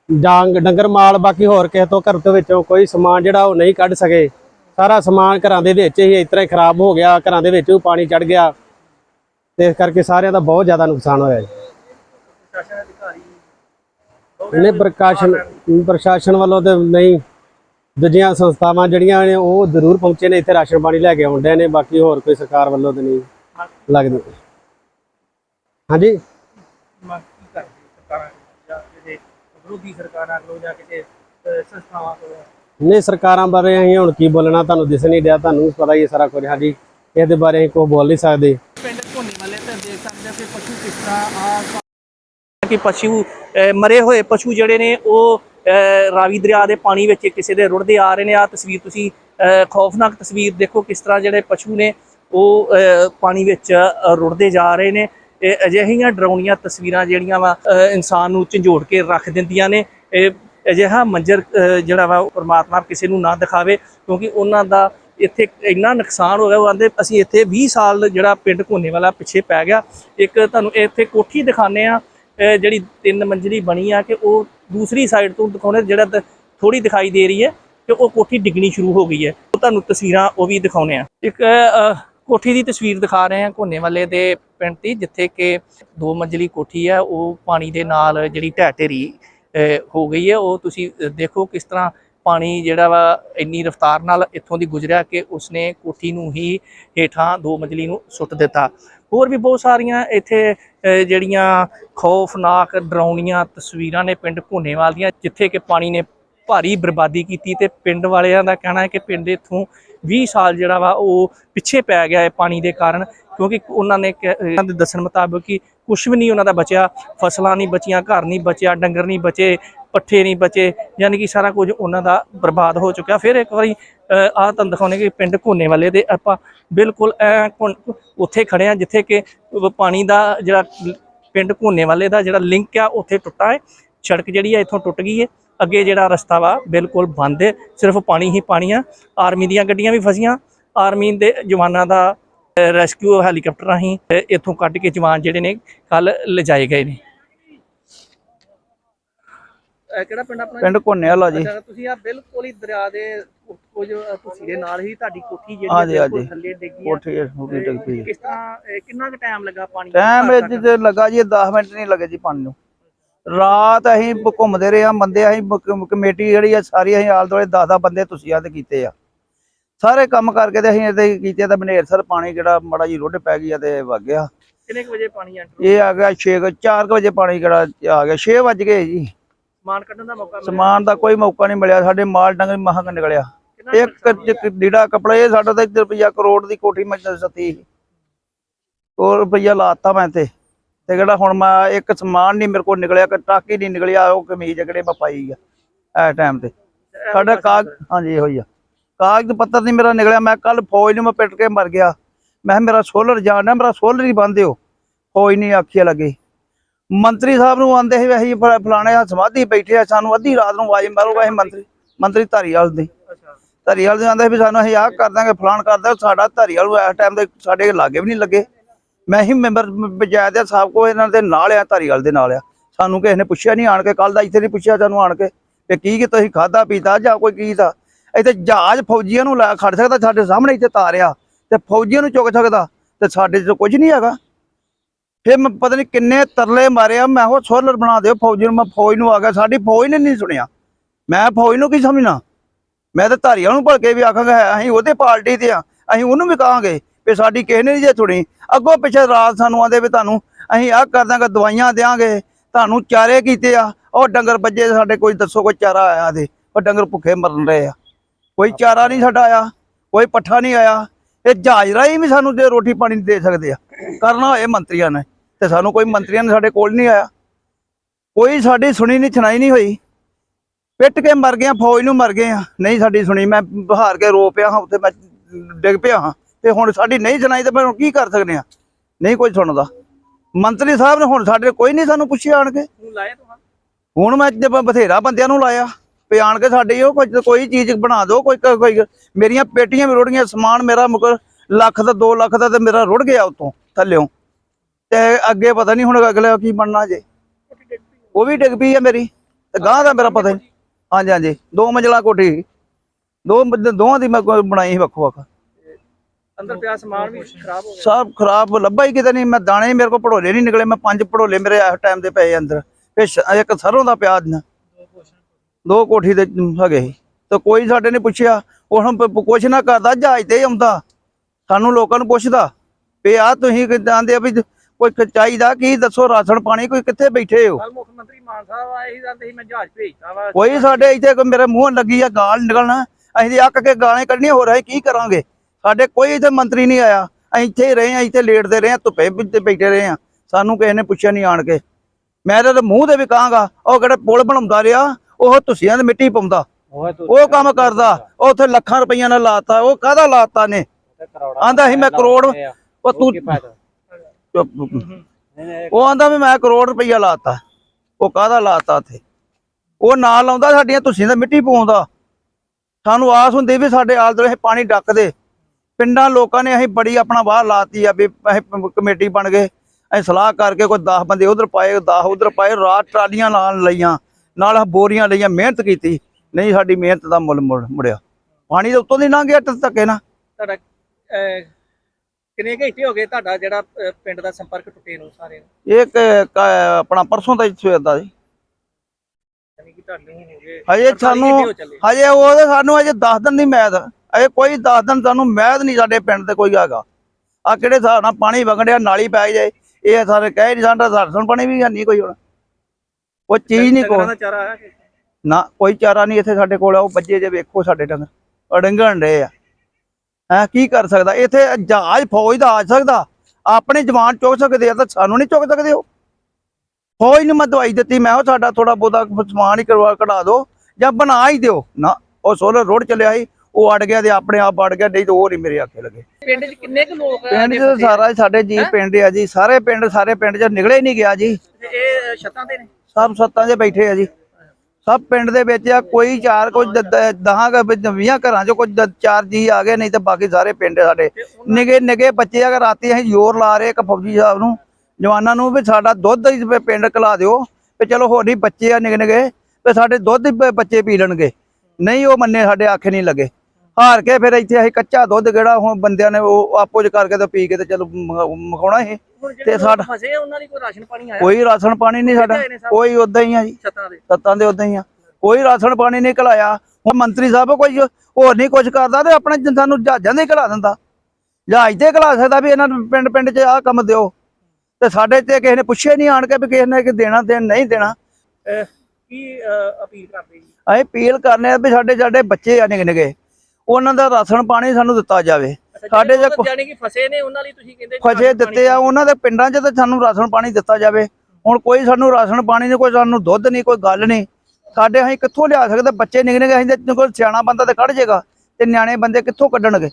ਡਾਂਗ ਡੰਗਰ ਮਾਲ, ਬਾਕੀ ਹੋਰ ਕਿਸੇ ਤੋਂ ਘਰ ਤੋਂ ਵਿੱਚੋਂ ਕੋਈ ਸਮਾਨ ਜਿਹੜਾ ਉਹ ਨਹੀਂ ਕੱਢ ਸਕੇ। ਸਾਰਾ ਸਮਾਨ ਘਰਾਂ ਦੇ ਵਿੱਚ ਹੀ ਇਸ ਤਰ੍ਹਾਂ ਖਰਾਬ ਹੋ ਗਿਆ, ਘਰਾਂ ਦੇ ਵਿੱਚ ਵੀ ਪਾਣੀ ਚੜ ਗਿਆ। ਤੇ ਇਸ ਕਰਕੇ ਸਾਰਿਆਂ ਦਾ ਬਹੁਤ ਜ਼ਿਆਦਾ ਨੁਕਸਾਨ ਹੋਇਆ ਜੀ। ਨਹੀਂ, ਪ੍ਰਕਾਸ਼ਨ ਪ੍ਰਸ਼ਾਸਨ ਵੱਲੋਂ ਤੇ ਨਹੀਂ, ਦੂਜੀਆਂ ਸੰਸਥਾਵਾਂ ਜਿਹੜੀਆਂ ਨੇ ਉਹ ਜ਼ਰੂਰ ਪਹੁੰਚੇ ਨੇ, ਇੱਥੇ ਰਾਸ਼ਨ ਪਾਣੀ ਲੈ ਕੇ ਆਉਂਦੇ ਨੇ, ਬਾਕੀ ਹੋਰ ਕੋਈ ਸਰਕਾਰ ਵੱਲੋਂ ਤੇ ਨਹੀਂ ਲੱਗਦੀ। ਹਾਂਜੀ? ਵਿਰੋਧੀ ਸਰਕਾਰਾਂ ਕੋਲ ਜਾਂ ਕਿਤੇ ਸੰਸਥਾਵਾਂ ਕੋਲ ਨਹੀਂ ਸਰਕਾਰਾਂ ਬਾਰੇ ਅਸੀਂ ਹੁਣ ਕੀ ਬੋਲਣਾ ਤੁਹਾਨੂੰ ਦਿਸ ਨਹੀਂ ਰਿਹਾ ਤੁਹਾਨੂੰ ਵੀ ਪਤਾ ਹੀ ਹੈ ਸਾਰਾ ਕੁਝ। ਹਾਂਜੀ ਇਹਦੇ ਬਾਰੇ ਅਸੀਂ ਕੋਈ ਬੋਲ ਨਹੀਂ ਸਕਦੇ। ਪਿੰਡ ਧੋਨੀ ਵਾਲੇ ਤੇ ਦੇਖ ਸਕਦੇ ਹੋ ਕਿ ਪਸ਼ੂ ਕਿਸ ਤਰ੍ਹਾਂ ਆ ਕਿ ਪਸ਼ੂ ਮਰੇ ਹੋਏ ਪਸ਼ੂ ਜਿਹੜੇ ਨੇ ਉਹ ਰਾਵੀ ਦਰਿਆ ਦੇ ਪਾਣੀ ਵਿੱਚ ਕਿਸੇ ਦੇ ਰੁੜਦੇ ਆ ਰਹੇ ਨੇ। ਆ ਤਸਵੀਰ ਤੁਸੀਂ ਅਹ, ਖੌਫਨਾਕ ਤਸਵੀਰ ਦੇਖੋ ਕਿਸ ਤਰ੍ਹਾਂ ਜਿਹੜੇ ਪਸ਼ੂ ਨੇ ਉਹ ਪਾਣੀ ਵਿੱਚ ਰੁੜਦੇ ਜਾ ਰਹੇ ਨੇ। ਇਹ ਅਜਿਹੀਆਂ ਡਰਾਉਣੀਆਂ ਤਸਵੀਰਾਂ ਜਿਹੜੀਆਂ ਵਾ ਇਨਸਾਨ ਨੂੰ ਝੰਜੋੜ ਕੇ ਰੱਖ ਦਿੰਦੀਆਂ ਨੇ। ਇਹ ਅਜਿਹਾ ਮੰਜ਼ਰ ਜਿਹੜਾ ਵਾ ਉਹ ਪ੍ਰਮਾਤਮਾ ਕਿਸੇ ਨੂੰ ਨਾ ਦਿਖਾਵੇ, ਕਿਉਂਕਿ ਉਹਨਾਂ ਦਾ ਇੱਥੇ ਇੰਨਾ ਨੁਕਸਾਨ ਹੋ ਗਿਆ, ਉਹ ਆਂਦੇ ਅਸੀਂ ਇੱਥੇ 20 ਸਾਲ ਜਿਹੜਾ ਪਿੰਡ ਘੋਨੇ ਵਾਲਾ ਪਿੱਛੇ ਪੈ ਗਿਆ। ਇੱਕ ਤੁਹਾਨੂੰ ਇੱਥੇ ਕੋਠੀ ਦਿਖਾਣੇ ਆ ਜਿਹੜੀ ਤਿੰਨ ਮੰਜ਼ਲੀ ਬਣੀ ਆ ਕਿ ਉਹ ਦੂਸਰੀ ਸਾਈਡ ਤੋਂ ਦਿਖਾਉਣੇ ਜਿਹੜਾ ਥੋੜੀ ਦਿਖਾਈ ਦੇ ਰਹੀ ਹੈ ਕਿ ਉਹ ਕੋਠੀ ਡਿੱਗਣੀ ਸ਼ੁਰੂ ਹੋ ਗਈ ਹੈ। ਉਹ ਤੁਹਾਨੂੰ ਤਸਵੀਰਾਂ ਉਹ ਵੀ ਦਿਖਾਉਣੇ ਆ ਇੱਕ ਕੋਠੀ ਦੀ ਤਸਵੀਰ ਦਿਖਾ ਰਹੇ ਹਾਂ ਘੋਨੇ ਵਾਲੇ ਦੇ ਪਿੰਡ ਦੀ, ਜਿੱਥੇ ਕਿ ਦੋ ਮੰਜ਼ਲੀ ਕੋਠੀ ਹੈ ਉਹ ਪਾਣੀ ਦੇ ਨਾਲ ਜਿਹੜੀ ਢਹਿ ਢੇਰੀ ਹੋ ਗਈ ਹੈ। ਉਹ ਤੁਸੀਂ ਦੇਖੋ ਕਿਸ ਤਰ੍ਹਾਂ ਪਾਣੀ ਜਿਹੜਾ ਵਾ ਇੰਨੀ ਰਫ਼ਤਾਰ ਨਾਲ ਇੱਥੋਂ ਦੀ ਗੁਜ਼ਰਿਆ ਕਿ ਉਸਨੇ ਕੋਠੀ ਨੂੰ ਹੀ ਹੇਠਾਂ ਦੋ ਮੰਜ਼ਲੀ ਨੂੰ ਸੁੱਟ ਦਿੱਤਾ। ਹੋਰ ਵੀ ਬਹੁਤ ਸਾਰੀਆਂ ਇੱਥੇ ਜਿਹੜੀਆਂ ਖੌਫਨਾਕ ਡਰਾਉਣੀਆਂ ਤਸਵੀਰਾਂ ਨੇ ਪਿੰਡ ਘੋਨੇਵਾਲ ਦੀਆਂ, ਜਿੱਥੇ ਕਿ ਪਾਣੀ ਨੇ ਭਾਰੀ ਬਰਬਾਦੀ ਕੀਤੀ ਤੇ ਪਿੰਡ ਵਾਲਿਆਂ ਦਾ ਕਹਿਣਾ ਹੈ ਕਿ ਪਿੰਡ ਇੱਥੋਂ 20 ਸਾਲ ਜਿਹੜਾ ਵਾ ਉਹ ਪਿੱਛੇ ਪੈ ਗਿਆ ਹੈ ਪਾਣੀ ਦੇ ਕਾਰਨ, ਕਿਉਂਕਿ ਉਹਨਾਂ ਨੇ ਕ- ਉਹਨਾਂ ਦੇ ਦੱਸਣ ਮੁਤਾਬਕ ਕਿ ਕੁਝ ਵੀ ਨਹੀਂ ਉਹਨਾਂ ਦਾ ਬਚਿਆ, ਫਸਲਾਂ ਨਹੀਂ ਬਚੀਆਂ, ਘਰ ਨਹੀਂ ਬਚਿਆ, ਡੰਗਰ ਨਹੀਂ ਬਚੇ, ਪੱਠੇ ਨਹੀਂ ਬਚੇ, ਯਾਨੀ ਕਿ ਸਾਰਾ ਕੁਝ ਉਹਨਾਂ ਦਾ ਬਰਬਾਦ ਹੋ ਚੁੱਕਿਆ। ਫਿਰ ਇੱਕ ਵਾਰੀ ਆਹ ਤੁਹਾਨੂੰ ਦਿਖਾਉਣੇ ਕਿ ਪਿੰਡ ਘੋਨੇ ਵਾਲੇ ਦੇ ਆਪਾਂ ਬਿਲਕੁਲ ਐਂ ਘੁੰ- ਉੱਥੇ ਖੜੇ ਆ ਜਿੱਥੇ ਕਿ ਪਾਣੀ ਦਾ ਜਿਹੜਾ ਪਿੰਡ ਘੋਨੇ ਵਾਲੇ ਦਾ ਜਿਹੜਾ ਲਿੰਕ ਆ, ਉੱਥੇ ਟੁੱਟਾ ਹੈ। ਸੜਕ ਜਿਹੜੀ ਆ, ਇੱਥੋਂ ਟੁੱਟ ਗਈ ਹੈ। ਅੱਗੇ ਜਿਹੜਾ ਰਸਤਾ ਵਾ ਬਿਲਕੁਲ ਬੰਦ ਹੈ ਸਿਰਫ ਪਾਣੀ ਹੀ ਪਾਣੀ ਆ। ਆਰਮੀ ਦੀਆਂ ਗੱਡੀਆਂ ਵੀ ਫਸੀਆਂ। ਆਰਮੀ ਦੇ ਜਵਾਨਾਂ ਦਾ ਰੈਸਕਿਊ ਹੈਲੀਕਾਪਟਰ ਰਾਹੀਂ ਇੱਥੋਂ ਕੱਢ ਕੇ ਜਵਾਨ ਜਿਹੜੇ ਨੇ ਕੱਲ ਲਿਜਾਏ ਗਏ ਨੇ। ਕਿਹੜਾ ਪਿੰਡ ਆਪਣਾ ਪਿੰਡ ਘੋਨੇ ਵਾਲਾ ਜੀ। ਤੁਸੀਂ ਆ ਬਿਲਕੁਲ ਹੀ ਦਰਿਆ ਦੇ ਕੁਝ ਤੁਸੀਂ ਦੇ ਨਾਲ ਹੀ ਤੁਹਾਡੀ ਕੋਠੀ ਜਿਹੜੀ ਬਿਲਕੁਲ। ਥੱਲੇ ਡਿੱਗੀ ਆ। ਕੋਠੀ ਹੁਰੀ ਡਿੱਗ ਪਈ ਕਿਸ ਤਰ੍ਹਾਂ ਅ, ਕਿੰਨਾ ਕੁ ਟਾਈਮ ਲੱਗਾ ਪਾਣੀ ਟਾਈਮ ਘਰ ਇਹ ਤੱਕ? ਤੇ ਲੱਗਾ ਜੀ 10 ਮਿੰਟ ਨਹੀਂ ਲੱਗੇ ਜੀ ਪਾਣੀ ਨੂੰ। ਰਾਤ ਅਸੀਂ ਘੁੰਮਦੇ ਰਹੇ ਆ ਬੰਦੇ ਅਸੀਂ ਕਮੇਟੀ ਜਿਹੜੀ ਆ ਸਾਰੀ ਅਸੀਂ ਆਲ ਦੁਆਲੇ 10 10 ਬੰਦੇ ਤੁਸੀਂ ਆ ਤੇ ਕੀਤੇ ਆ। ਸਾਰੇ ਕੰਮ ਕਰਕੇ ਤੇ ਅਸੀਂ ਇਹਦੇ ਕੀਤੇ ਤਾਂ ਬਨੇਰ ਸਰ ਪਾਣੀ ਜਿਹੜਾ ਮੜਾ ਜੀ ਰੁੱਡ ਪੈ ਗਈ ਆ ਤੇ ਵਗ ਗਿਆ। ਕਿੰਨੇ ਕੁ ਵਜੇ ਪਾਣੀ ਐਂਟਰ ਇਹ ਆ ਗਿਆ 6 4 ਵਜੇ ਪਾਣੀ ਜਿਹੜਾ ਆ ਗਿਆ 6 ਵਜ ਗਏ ਜੀ। ਸਮਾਨ ਕੱਢਣ ਦਾ ਮੌਕਾ ਸਮਾਨ ਦਾ ਕੋਈ ਮੌਕਾ ਨਹੀਂ ਮਿਲਿਆ ਸਾਡੇ ਮਾਲ ਡੰਗਰ ਮਹਾਂ ਨਿਕਲਿਆ। ਇੱਕ ਲੀੜਾ ਕਪੜਾ ਇਹ ਸਾਡਾ ਤਾਂ 1 ਰੁਪਿਆ ਕਰੋੜ ਦੀ ਕੋਠੀ ਮੈਂ ਸਤੀ ਉਹ ਰੁਪਿਆ ਲਾਤਾ ਮੈਂ ਤੇ। ਤੇ ਜਿਹੜਾ ਹੁਣ ਮੈਂ ਇੱਕ ਸਮਾਨ ਨਹੀਂ ਮੇਰੇ ਕੋਲ ਨਿਕਲਿਆ ਕਿ ਟਾਕੀ ਨਹੀਂ ਨਿਕਲਿਆ ਉਹ ਕਮੀਜ਼ ਜਿਹੜੇ ਮੈਂ ਪਾਈ ਆ ਐ ਟਾਈਮ ਤੇ। ਸਾਡਾ ਕਾਗ ਹਾਂਜੀ ਇਹੋ ਹੀ ਆ। ਕਾਗਜ਼ ਪੱਤਰ ਨਹੀਂ ਮੇਰਾ ਨਿਕਲਿਆ ਮੈਂ ਕੱਲ ਫੌਜ ਨੂੰ ਮੈਂ ਪਿੱਟ ਕੇ ਮਰ ਗਿਆ। ਮੈਂ ਮੇਰਾ ਸੋਲਰ ਜਾਣਾ ਮੇਰਾ ਸੋਲਰ ਹੀ ਬੰਦ ਦਿਓ। ਫੌਜ ਨਹੀਂ ਆਖੀਆ ਲੱਗੀ। ਮੰਤਰੀ ਸਾਹਿਬ ਨੂੰ ਆਂਦੇ ਸੀ ਅਸੀਂ ਫਲਾਣੇ ਆ ਸਮਾਧੀ ਬੈਠੇ ਆ ਸਾਨੂੰ ਅੱਧੀ ਰਾਤ ਨੂੰ ਆਵਾਜ਼ ਮਾਰੂਗਾ ਅਸੀਂ ਮੰਤਰੀ ਮੰਤਰੀ ਧਾਰੀਵਾਲ ਦੇ। ਅੱਛਾ। ਧਾਰੀਵਾਲ ਦੇ ਆਂਦੇ ਵੀ ਸਾਨੂੰ ਅਸੀਂ ਆਹ ਕਰ ਦਾਂਗੇ ਫਲਾਣ ਕਰ ਦਾਂਗੇ ਸਾਡਾ ਧਾਰੀਵਾਲ ਨੂੰ ਇਸ ਟਾਈਮ ਦੇ ਸਾਡੇ ਲਾਗੇ ਵੀ ਨਹੀਂ ਲੱਗੇ। ਮੈਂ ਹੀ ਮੈਂਬਰ ਪੰਚਾਇਤ ਆ ਸਾਹਿਬ ਕੋ ਇਹਨਾਂ ਦੇ ਨਾਲ ਆ ਧਾਰੀਵਾਲ ਦੇ ਨਾਲ ਆ। ਸਾਨੂੰ ਕਿਸੇ ਨੇ ਪੁੱਛਿਆ ਨਹੀਂ ਆਣ ਕੇ ਕੱਲ ਦਾ ਇੱਥੇ ਨਹੀਂ ਪੁੱਛਿਆ ਸਾਨੂੰ ਆਣ ਕੇ ਕਿ ਕੀ ਕਿ ਤੁਸੀਂ ਖਾਦਾ ਪੀਤਾ ਜਾਂ ਕੋਈ ਕੀ ਦਾ ਇੱਥੇ ਜਹਾਜ਼ ਫੌਜੀਆਂ ਨੂੰ ਲਾ ਖੜ ਸਕਦਾ ਸਾਡੇ ਸਾਹਮਣੇ ਇੱਥੇ ਤਾਰਿਆ ਤੇ ਫੌਜੀਆਂ ਨੂੰ ਚੁੱਕ ਸਕਦਾ ਤੇ ਸਾਡੇ 'ਚ ਕੁਝ ਨਹੀਂ ਹੈਗਾ। ਫਿਰ ਮੈਂ ਪਤਾ ਨਹੀਂ ਕਿੰਨੇ ਤਰਲੇ ਮਾਰਿਆ ਮੈਂ ਉਹ ਸੋਲਰ ਬਣਾ ਦਿਓ ਫੌਜੀ ਨੂੰ ਮੈਂ ਫੌਜ ਨੂੰ ਆ ਗਿਆ ਸਾਡੀ ਫੌਜ ਨੇ ਨਹੀਂ ਸੁਣਿਆ। ਮੈਂ ਫੌਜ ਨੂੰ ਕੀ ਸਮਝਣਾ? ਮੈਂ ਤਾਂ ਧਾਰੀਆਂ ਨੂੰ ਭਲਕੇ ਵੀ ਆਖਾਂਗਾ ਹੈ, ਅਸੀਂ ਉਹਦੇ ਪਾਰਟੀ ਤੇ ਆ ਅਸੀਂ ਉਹਨੂੰ ਵੀ ਕਹਾਂਗੇ ਵੀ ਸਾਡੀ ਕਿਸੇ ਨੇ ਨਹੀਂ ਜੇ ਸੁਣੀ। ਅੱਗੋਂ ਪਿੱਛੇ ਰਾਤ ਸਾਨੂੰ ਆਂਦੇ ਵੀ ਤੁਹਾਨੂੰ ਅਸੀਂ ਆਹ ਕਰ ਦਾਂਗੇ ਦਵਾਈਆਂ ਦੇਾਂਗੇ ਤੁਹਾਨੂੰ ਚਾਰੇ ਕੀਤੇ ਆ, ਉਹ ਡੰਗਰ ਬੱਜੇ ਸਾਡੇ ਕੋਈ ਦੱਸੋ ਕੋਈ ਚਾਰਾ ਆਇਆ ਦੇ, ਉਹ ਡੰਗਰ ਭੁੱਖੇ ਮਰਨ ਰਹੇ ਆ। ਕੋਈ ਚਾਰਾ ਨਹੀਂ ਸਾਡਾ ਆਇਆ, ਕੋਈ ਪੱਠਾ ਨਹੀਂ ਆਇਆ, ਇਹ ਜਹਾਜ਼ ਰਾਹੀਂ ਵੀ ਸਾਨੂੰ ਦੇ ਰੋਟੀ ਪਾਣੀ ਦੇ ਸਕਦੇ ਆ। ਕਰਨਾ ਹੋਏ ਮੰਤਰੀਆਂ ਨੇ, ਤੇ ਸਾਨੂੰ ਕੋਈ ਮੰਤਰੀਆਂ ਨੇ ਸਾਡੇ ਕੋਲ ਨਹੀਂ ਆਇਆ। ਕੋਈ ਸਾਡੀ ਸੁਣੀ ਨਹੀਂ ਸੁਣਾਈ ਨਹੀਂ ਹੋਈ। ਪਿੱਟ ਕੇ ਮਰ ਗਏ ਆ, ਫੌਜ ਨੂੰ ਮਰ ਗਏ ਆ। ਨਹੀਂ ਸਾਡੀ ਸੁਣੀ, ਮੈਂ ਬਹਾਰ ਕੇ ਰੋ ਪਿਆ ਹਾਂ, ਉੱਥੇ ਮੈਂ ਡਿੱਗ ਪਿਆ ਹਾਂ। ਤੇ ਹੁਣ ਸਾਡੀ ਨਹੀਂ ਸੁਣਾਈ ਤੇ ਹੁਣ ਕੀ ਕਰ ਸਕਦੇ ਆ ਨਹੀਂ ਕੋਈ ਸੁਣਦਾ। ਮੰਤਰੀ ਸਾਹਿਬ ਨੇ ਹੁਣ ਸਾਡੇ ਕੋਈ ਨਹੀਂ ਸਾਨੂੰ ਪੁੱਛਿਆ ਆਣ ਕੇ। ਹੁਣ ਲਾਇਆ ਤੁਹਾਂ ਹੁਣ ਮੈਂ ਬਥੇਰਾ ਬੰਦਿਆਂ ਨੂੰ ਲਾਇਆ। ਵੀ ਆਣ ਕੇ ਸਾਡੇ ਉਹ ਕੋਈ ਕੋਈ ਚੀਜ਼ ਬਣਾ ਦਿਓ ਕੋਈ ਕੋਈ ਮੇਰੀਆਂ ਪੇਟੀਆਂ ਵੀ ਰੁੜ ਗਈਆਂ ਸਮਾਨ ਮੇਰਾ ਮੁਕਰ ਲੱਖ ਦਾ 2 ਲੱਖ ਦਾ ਤੇ ਮੇਰਾ ਰੁੜ ਗਿਆ ਉਤੋਂ ਥੱਲਿਓਂ। ਤੇ ਅੱਗੇ ਪਤਾ ਨਹੀਂ ਹੁਣ ਅਗਲੇ ਕੀ ਬਣਨਾ ਜੇ। ਉਹ ਵੀ ਡਿੱਗ ਪਈ ਹੈ ਮੇਰੀ। ਤੇ ਗਾਂ ਦਾ ਮੇਰਾ ਪਤਾ ਨਹੀਂ ਹਾਂਜੀ ਹਾਂਜੀ। ਦੋ ਮੰਜ਼ਲਾ ਕੋਠੀ ਦੋ ਦੋਵਾਂ ਦੀ ਮੈਂ ਬਣਾਈ ਵੱਖੋ ਵੱਖ ਅੰਦਰ ਪਿਆ ਸਮਾਨ ਵੀ ਖਰਾਬ ਹੋ ਗਿਆ। ਸਭ ਖਰਾਬ ਲੱਭਾ ਹੀ ਕਿਤੇ ਨਹੀਂ। ਮੈਂ ਦਾਣੇ ਹੀ ਮੇਰੇ ਕੋਲ ਪੜੋਲੇ ਨਹੀਂ ਨਿਕਲੇ। ਮੈਂ ਪੰਜ ਪੜੋਲੇ ਮੇਰੇ ਇਸ ਟਾਈਮ ਦੇ ਪਏ ਅੰਦਰ। ਫਿਰ ਇੱਕ ਸਰੋਂ ਦਾ ਪਿਆਜ਼ ਨਾ। ਦੋ ਕੋਠੀ ਦੇ ਹੈਗੇ ਤੇ ਕੋਈ ਸਾਡੇ ਨੇ ਪੁੱਛਿਆ। ਉਹ ਹੁਣ ਕੁਛ ਨਾ ਕਰਦਾ ਜਹਾਜ਼ ਤੇ ਆਉਂਦਾ। ਸਾਨੂੰ ਲੋਕਾਂ ਨੂੰ ਪੁੱਛਦਾ। ਵੀ ਆ ਤੁਸੀਂ ਕਹਿੰਦੇ ਆ ਵੀ ਕੋਈ ਚਾਹੀਦਾ ਕੀ? ਦੱਸੋ ਰਾਸ਼ਨ ਪਾਣੀ ਕੋਈ ਕਿੱਥੇ ਬੈਠੇ ਹੋ? ਮੁੱਖ ਮੰਤਰੀ ਮਾਨ ਸਾਹਿਬ ਆਏ ਸੀ ਜਾਂਦੇ ਸੀ ਮੈਂ ਜਹਾਜ਼ ਭੇਜਤਾ ਵਾ। ਕੋਈ ਸਾਡੇ ਇੱਥੇ ਕੋਈ ਮੇਰੇ ਮੂੰਹ ਲੱਗੀ ਆ ਗਾਲ ਨਿਕਲਣਾ। ਅਸੀਂ ਅੱਕ ਕੇ ਗਾਲਾਂ ਕੱਢਣੀਆਂ ਹੋ ਰਹੇ ਕੀ ਕਰਾਂਗੇ? ਸਾਡੇ ਕੋਈ ਇੱਥੇ ਮੰਤਰੀ ਨਹੀਂ ਆਇਆ। ਅਸੀਂ ਇੱਥੇ ਹੀ ਰਹੇ ਆ ਇੱਥੇ ਲੇਟਦੇ ਰਹੇ ਆ ਧੁੱਪੇ ਵਿੱਚ ਬੈਠੇ ਰਹੇ ਆ ਸਾਨੂੰ ਕਿਸੇ ਨੇ ਪੁੱਛਿਆ ਨਹੀਂ ਆਣ ਕੇ। ਮੈਂ ਤਾਂ ਮੂੰਹ ਤੇ ਵੀ ਕਹਾਂਗਾ ਉਹ ਕਿਹੜਾ ਪੁਲ ਬਣਾਉਂਦਾ ਰਿਹਾ ਉਹ ਤੁਸੀਆਂ ਦੀ ਮਿੱਟੀ ਪਾਉਂਦਾ। ਉਹ ਕੰਮ ਕਰਦਾ ਉਹ ਉੱਥੇ ਲੱਖਾਂ ਰੁਪਈਆ ਨਾਲ ਲਾਤਾ ਉਹ ਕਾਹਦਾ ਲਾਤਾ ਨੇ? ਆਂਦਾ ਸੀ ਮੈਂ ਕਰੋੜ ਉਹ ਤੂੰ ਉਹ ਆਂਦਾ ਵੀ ਮੈਂ ਕਰੋੜ ਰੁਪਈਆ ਲਾਤਾ। ਉਹ ਕਾਹਦਾ ਲਾਤਾ ਉੱਥੇ? ਉਹ ਨਾਲ ਲਾਉਂਦਾ ਸਾਡੀਆਂ ਤੁਸੀਂ ਦਾ ਮਿੱਟੀ ਪਾਉਂਦਾ ਸਾਨੂੰ ਆਸ ਹੁੰਦੀ ਵੀ ਸਾਡੇ ਆਲ ਦੁਆਲੇ ਪਾਣੀ ਡੱਕ ਦੇ। ਪਿੰਡਾਂ ਲੋਕਾਂ ਨੇ ਅਸੀਂ ਬੜੀ ਆਪਣਾ ਬਾਹਰ ਲਾਤੀ ਆ ਵੀ ਅਸੀਂ ਕਮੇਟੀ ਬਣ ਗਏ। ਅਸੀਂ ਸਲਾਹ ਕਰਕੇ ਕੋਈ 10 ਬੰਦੇ ਉਧਰ ਪਾਏ 10 ਉਧਰ ਪਾਏ ਰਾਤ ਟਰਾਲੀਆਂ ਨਾਲ ਲਈਆਂ। ਨਾਲ ਬੋਰੀਆਂ ਲਈਆਂ ਮਿਹਨਤ ਕੀਤੀ। ਨਹੀਂ ਸਾਡੀ ਮਿਹਨਤ ਦਾ ਮੁੱਲ ਮੁੜ- ਮੁੜਿਆ। ਪਾਣੀ ਦੇ ਉੱਤੋਂ ਦੀ ਲੰਘ ਗਿਆ ਧੱਕੇ ਨਾਲ ਤੁਹਾਡਾ ਕਿੰਨੇ ਘੰਟੇ ਹੋ ਗਏ ਤੁਹਾਡਾ ਜਿਹੜਾ ਪਿੰਡ ਦਾ ਸੰਪਰਕ ਟੁੱਟੇ ਨੂੰ ਸਾਰੇ ਨੂੰ? ਇਹ ਆਪਣਾ ਪਰਸੋਂ ਦਾ ਸਵੇਰ ਦਾ ਜੀ ਹਜੇ 48 ਸਾਨੂੰ। ਹਜੇ ਉਹਦੇ ਸਾਨੂੰ ਹਜੇ 10 ਦਿਨ ਦੀ ਮੈਦ। ਅਜੇ ਕੋਈ 10 ਦਿਨ ਸਾਨੂੰ ਮੈਦ ਨਹੀਂ ਸਾਡੇ ਪਿੰਡ ਤੇ ਕੋਈ ਹੈਗਾ। ਆ ਕਿਹੜੇ ਹਿਸਾਬ ਨਾਲ ਪਾਣੀ ਵਗੜਿਆ ਨਾਲੀ ਪੈ ਜਾਏ ਇਹ ਸਾਰੇ ਕਹਿ ਨਹੀਂ ਸਾਡਾ ਦਰਸ਼ਨ ਪਾਣੀ ਵੀ ਨਹੀਂ ਕੋਈ ਹੁਣ। ਉਹ ਚੀਜ਼ ਨਹੀਂ ਡੰਗਰਾਂ ਕੋ ਦਾ ਚਾਰਾ ਆਇਆ ਕਿ? ਨਾ ਕੋਈ ਚਾਰਾ ਨਹੀਂ ਇੱਥੇ ਸਾਡੇ ਕੋਲ ਉਹ ਬੱਜੇ ਜੇ ਵੇਖੋ ਸਾਡੇ ਡੰਗਰ। ਅੜੰਗਣ ਰਹੇ ਆ। ਹੈ ਕੀ ਕਰ ਸਕਦਾ? ਇੱਥੇ ਜਹਾਜ਼ ਫੌਜ ਦਾ ਆ ਸਕਦਾ। ਆਪਣੇ ਜਵਾਨ ਚੁੱਕ ਸਕਦੇ ਆ ਤਾਂ ਸਾਨੂੰ ਨਹੀਂ ਚੁੱਕ ਸਕਦੇ ਉਹ। ਫੌਜ ਨੂੰ ਮੈਂ ਦਵਾਈ ਦਿੱਤੀ ਮੈਂ ਉਹ ਸਾਡਾ ਥੋੜਾ ਬਹੁਤਾ ਸਮਾਨ ਹੀ ਕਰਵਾ ਕਢਾ ਦਿਓ ਜਾਂ ਬਣਾ ਹੀ ਦਿਓ। ਨਾ ਉਹ ਸੋਲਰ ਰੋਡ ਚੱਲਿਆ ਸੀ ਉਹ ਅੜ ਗਿਆ ਤੇ ਆਪਣੇ ਆਪ ਅੜ ਗਿਆ ਨਹੀਂ ਤਾਂ ਉਹ ਨਹੀਂ ਮੇਰੇ ਆਖੇ ਲੱਗੇ। ਪਿੰਡ 'ਚ ਕਿੰਨੇ ਕੁ ਲੋਕ ਪਿੰਡ 'ਚ ਸਾਰਾ ਹੀ ਸਾਡੇ ਜੀ ਪਿੰਡ ਆ ਜੀ ਸਾਰੇ ਪਿੰਡ ਸਾਰੇ ਪਿੰਡ 'ਚ ਨਿਕਲੇ ਨਹੀਂ ਗਿਆ ਜੀ। ਤੇ ਇਹ ਛੱਤਾਂ ਤੇ ਨੇ? ਸਭ ਸੱਤਾਂ 'ਚ ਬੈਠੇ ਆ ਜੀ। ਸਭ ਪਿੰਡ ਦੇ ਵਿੱਚ ਆ ਕੋਈ ਚਾਰ ਕੋਈ 10 20 ਘਰਾਂ 'ਚ ਕੋਈ ਚਾਰ ਜੀ ਆ ਗਏ ਨਹੀਂ ਤਾਂ ਬਾਕੀ ਸਾਰੇ ਪਿੰਡ ਸਾਡੇ। ਤੇ ਨਿਗੇ ਨਿਗੇ ਬੱਚੇ ਅਗਰ ਰਾਤੀ ਅਸੀਂ ਜ਼ੋਰ ਲਾ ਰਹੇ ਇੱਕ ਫੌਜੀ ਸਾਹਿਬ ਨੂੰ ਜਵਾਨਾਂ ਨੂੰ ਵੀ ਸਾਡਾ ਦੁੱਧ ਹੀ ਵੀ ਪਿੰਡ ਕਲਾ ਦਿਓ ਵੀ ਚਲੋ ਹੋਰ ਨਹੀਂ ਬੱਚੇ ਆ ਨਿਗੇ ਨਿਗੇ ਵੀ ਸਾਡੇ ਦੁੱਧ ਹੀ ਬੱਚੇ ਪੀ ਲੈਣਗੇ। ਨਹੀਂ ਉਹ ਮੰਨੇ ਸਾਡੇ ਆਖੇ ਨਹੀਂ ਲੱਗੇ। ਹਾਰ ਕੇ ਫਿਰ ਇੱਥੇ ਅਸੀਂ ਕੱਚਾ ਦੁੱਧ ਕਿਹੜਾ ਹੁਣ ਬੰਦਿਆਂ ਨੇ ਉਹ ਆਪੋ ਚ ਕਰਕੇ ਤੇ ਪੀ ਕੇ ਤੇ ਚਲੋ ਮਖਾਉਣਾ ਇਹ। ਤੇ ਜਿਹੜੇ ਸਾਡਾ- ਫਸੇ ਉਹਨਾਂ ਲਈ ਕੋਈ ਰਾਸ਼ਨ ਪਾਣੀ ਆਇਆ? ਕੋਈ ਰਾਸ਼ਨ ਪਾਣੀ ਨਹੀਂ ਸਾਡਾ? ਕੋਈ ਉਦਾਂ ਹੀ ਆ ਜੀ। ਛੱਤਾਂ ਦੇ। ਉਦਾਂ ਹੀ ਆ। ਕੋਈ ਰਾਸ਼ਨ ਪਾਣੀ ਨਹੀਂ ਘਲਾਇਆ। ਹੁਣ ਮੰਤਰੀ ਸਾਹਿਬ ਕੋਈ ਹੋਰ ਨਹੀਂ ਕੁਝ ਕਰਦਾ ਤੇ ਆਪਣੇ ਜ- ਸਾਨੂੰ ਜਹਾਜ਼ਾਂ ਦੇ ਘਲਾ ਦਿੰਦਾ। ਜਹਾਜ਼ ਤੇ ਘਲਾ ਸਕਦਾ ਵੀ ਇਹਨਾਂ ਨੂੰ ਪਿੰਡ ਪਿੰਡ 'ਚ ਆਹ ਕੰਮ ਦਿਓ। ਤੇ ਸਾਡੇ ਤੇ ਕਿਸੇ ਨੇ ਪੁੱਛਿਆ ਨਹੀਂ ਆਣ ਕੇ ਵੀ ਕਿਸੇ ਨੇ ਕਿ ਦੇਣਾ ਦੇਣ ਨਹੀਂ ਦੇਣਾ। ਕੀ ਅਪੀਲ ਕਰਦੇ ਜੀ? ਅਸੀਂ ਅਪੀਲ ਕਰਨੇ ਆ ਵੀ ਸਾਡੇ ਸਾਡੇ ਬੱਚੇ ਆ ਨਿੱਕੇ ਨਿੱਕੇ। ਉਹਨਾਂ ਦਾ ਰਾਸ਼ਨ ਪਾਣੀ ਸਾਨੂੰ ਦਿੱਤਾ ਜਾਵੇ। ਸਾਡੇ ਜਿਹੜੇ ਜੇ ਕਿ ਫਸੇ ਨੇ ਉਹਨਾਂ ਲਈ ਤੁਸੀਂ ਕਹਿੰਦੇ ਪਾਣੀ ਦਿੱਤੇ ਆ ਉਹਨਾਂ ਦੇ ਪਿੰਡਾਂ 'ਚ ਤਾਂ ਸਾਨੂੰ ਰਾਸ਼ਨ ਪਾਣੀ ਦਿੱਤਾ ਜਾਵੇ। ਹੁਣ ਕੋਈ ਸਾਨੂੰ ਰਾਸ਼ਨ ਪਾਣੀ ਨਹੀਂ ਕੋਈ ਸਾਨੂੰ ਦੁੱਧ ਨਹੀਂ ਕੋਈ ਗੱਲ ਨਹੀਂ। ਸਾਡੇ ਅਸੀਂ ਕਿੱਥੋਂ ਲਿਆ ਸਕਦੇ? ਬੱਚੇ ਨਿਕਲ ਗਏ ਅਸੀਂ ਤੇ ਕੋਈ ਸਿਆਣਾ ਬੰਦਾ ਤੇ ਕੱਢ ਜਾਏਗਾ ਤੇ ਨਿਆਣੇ ਬੰਦੇ ਕਿੱਥੋਂ ਕੱਢਣਗੇ?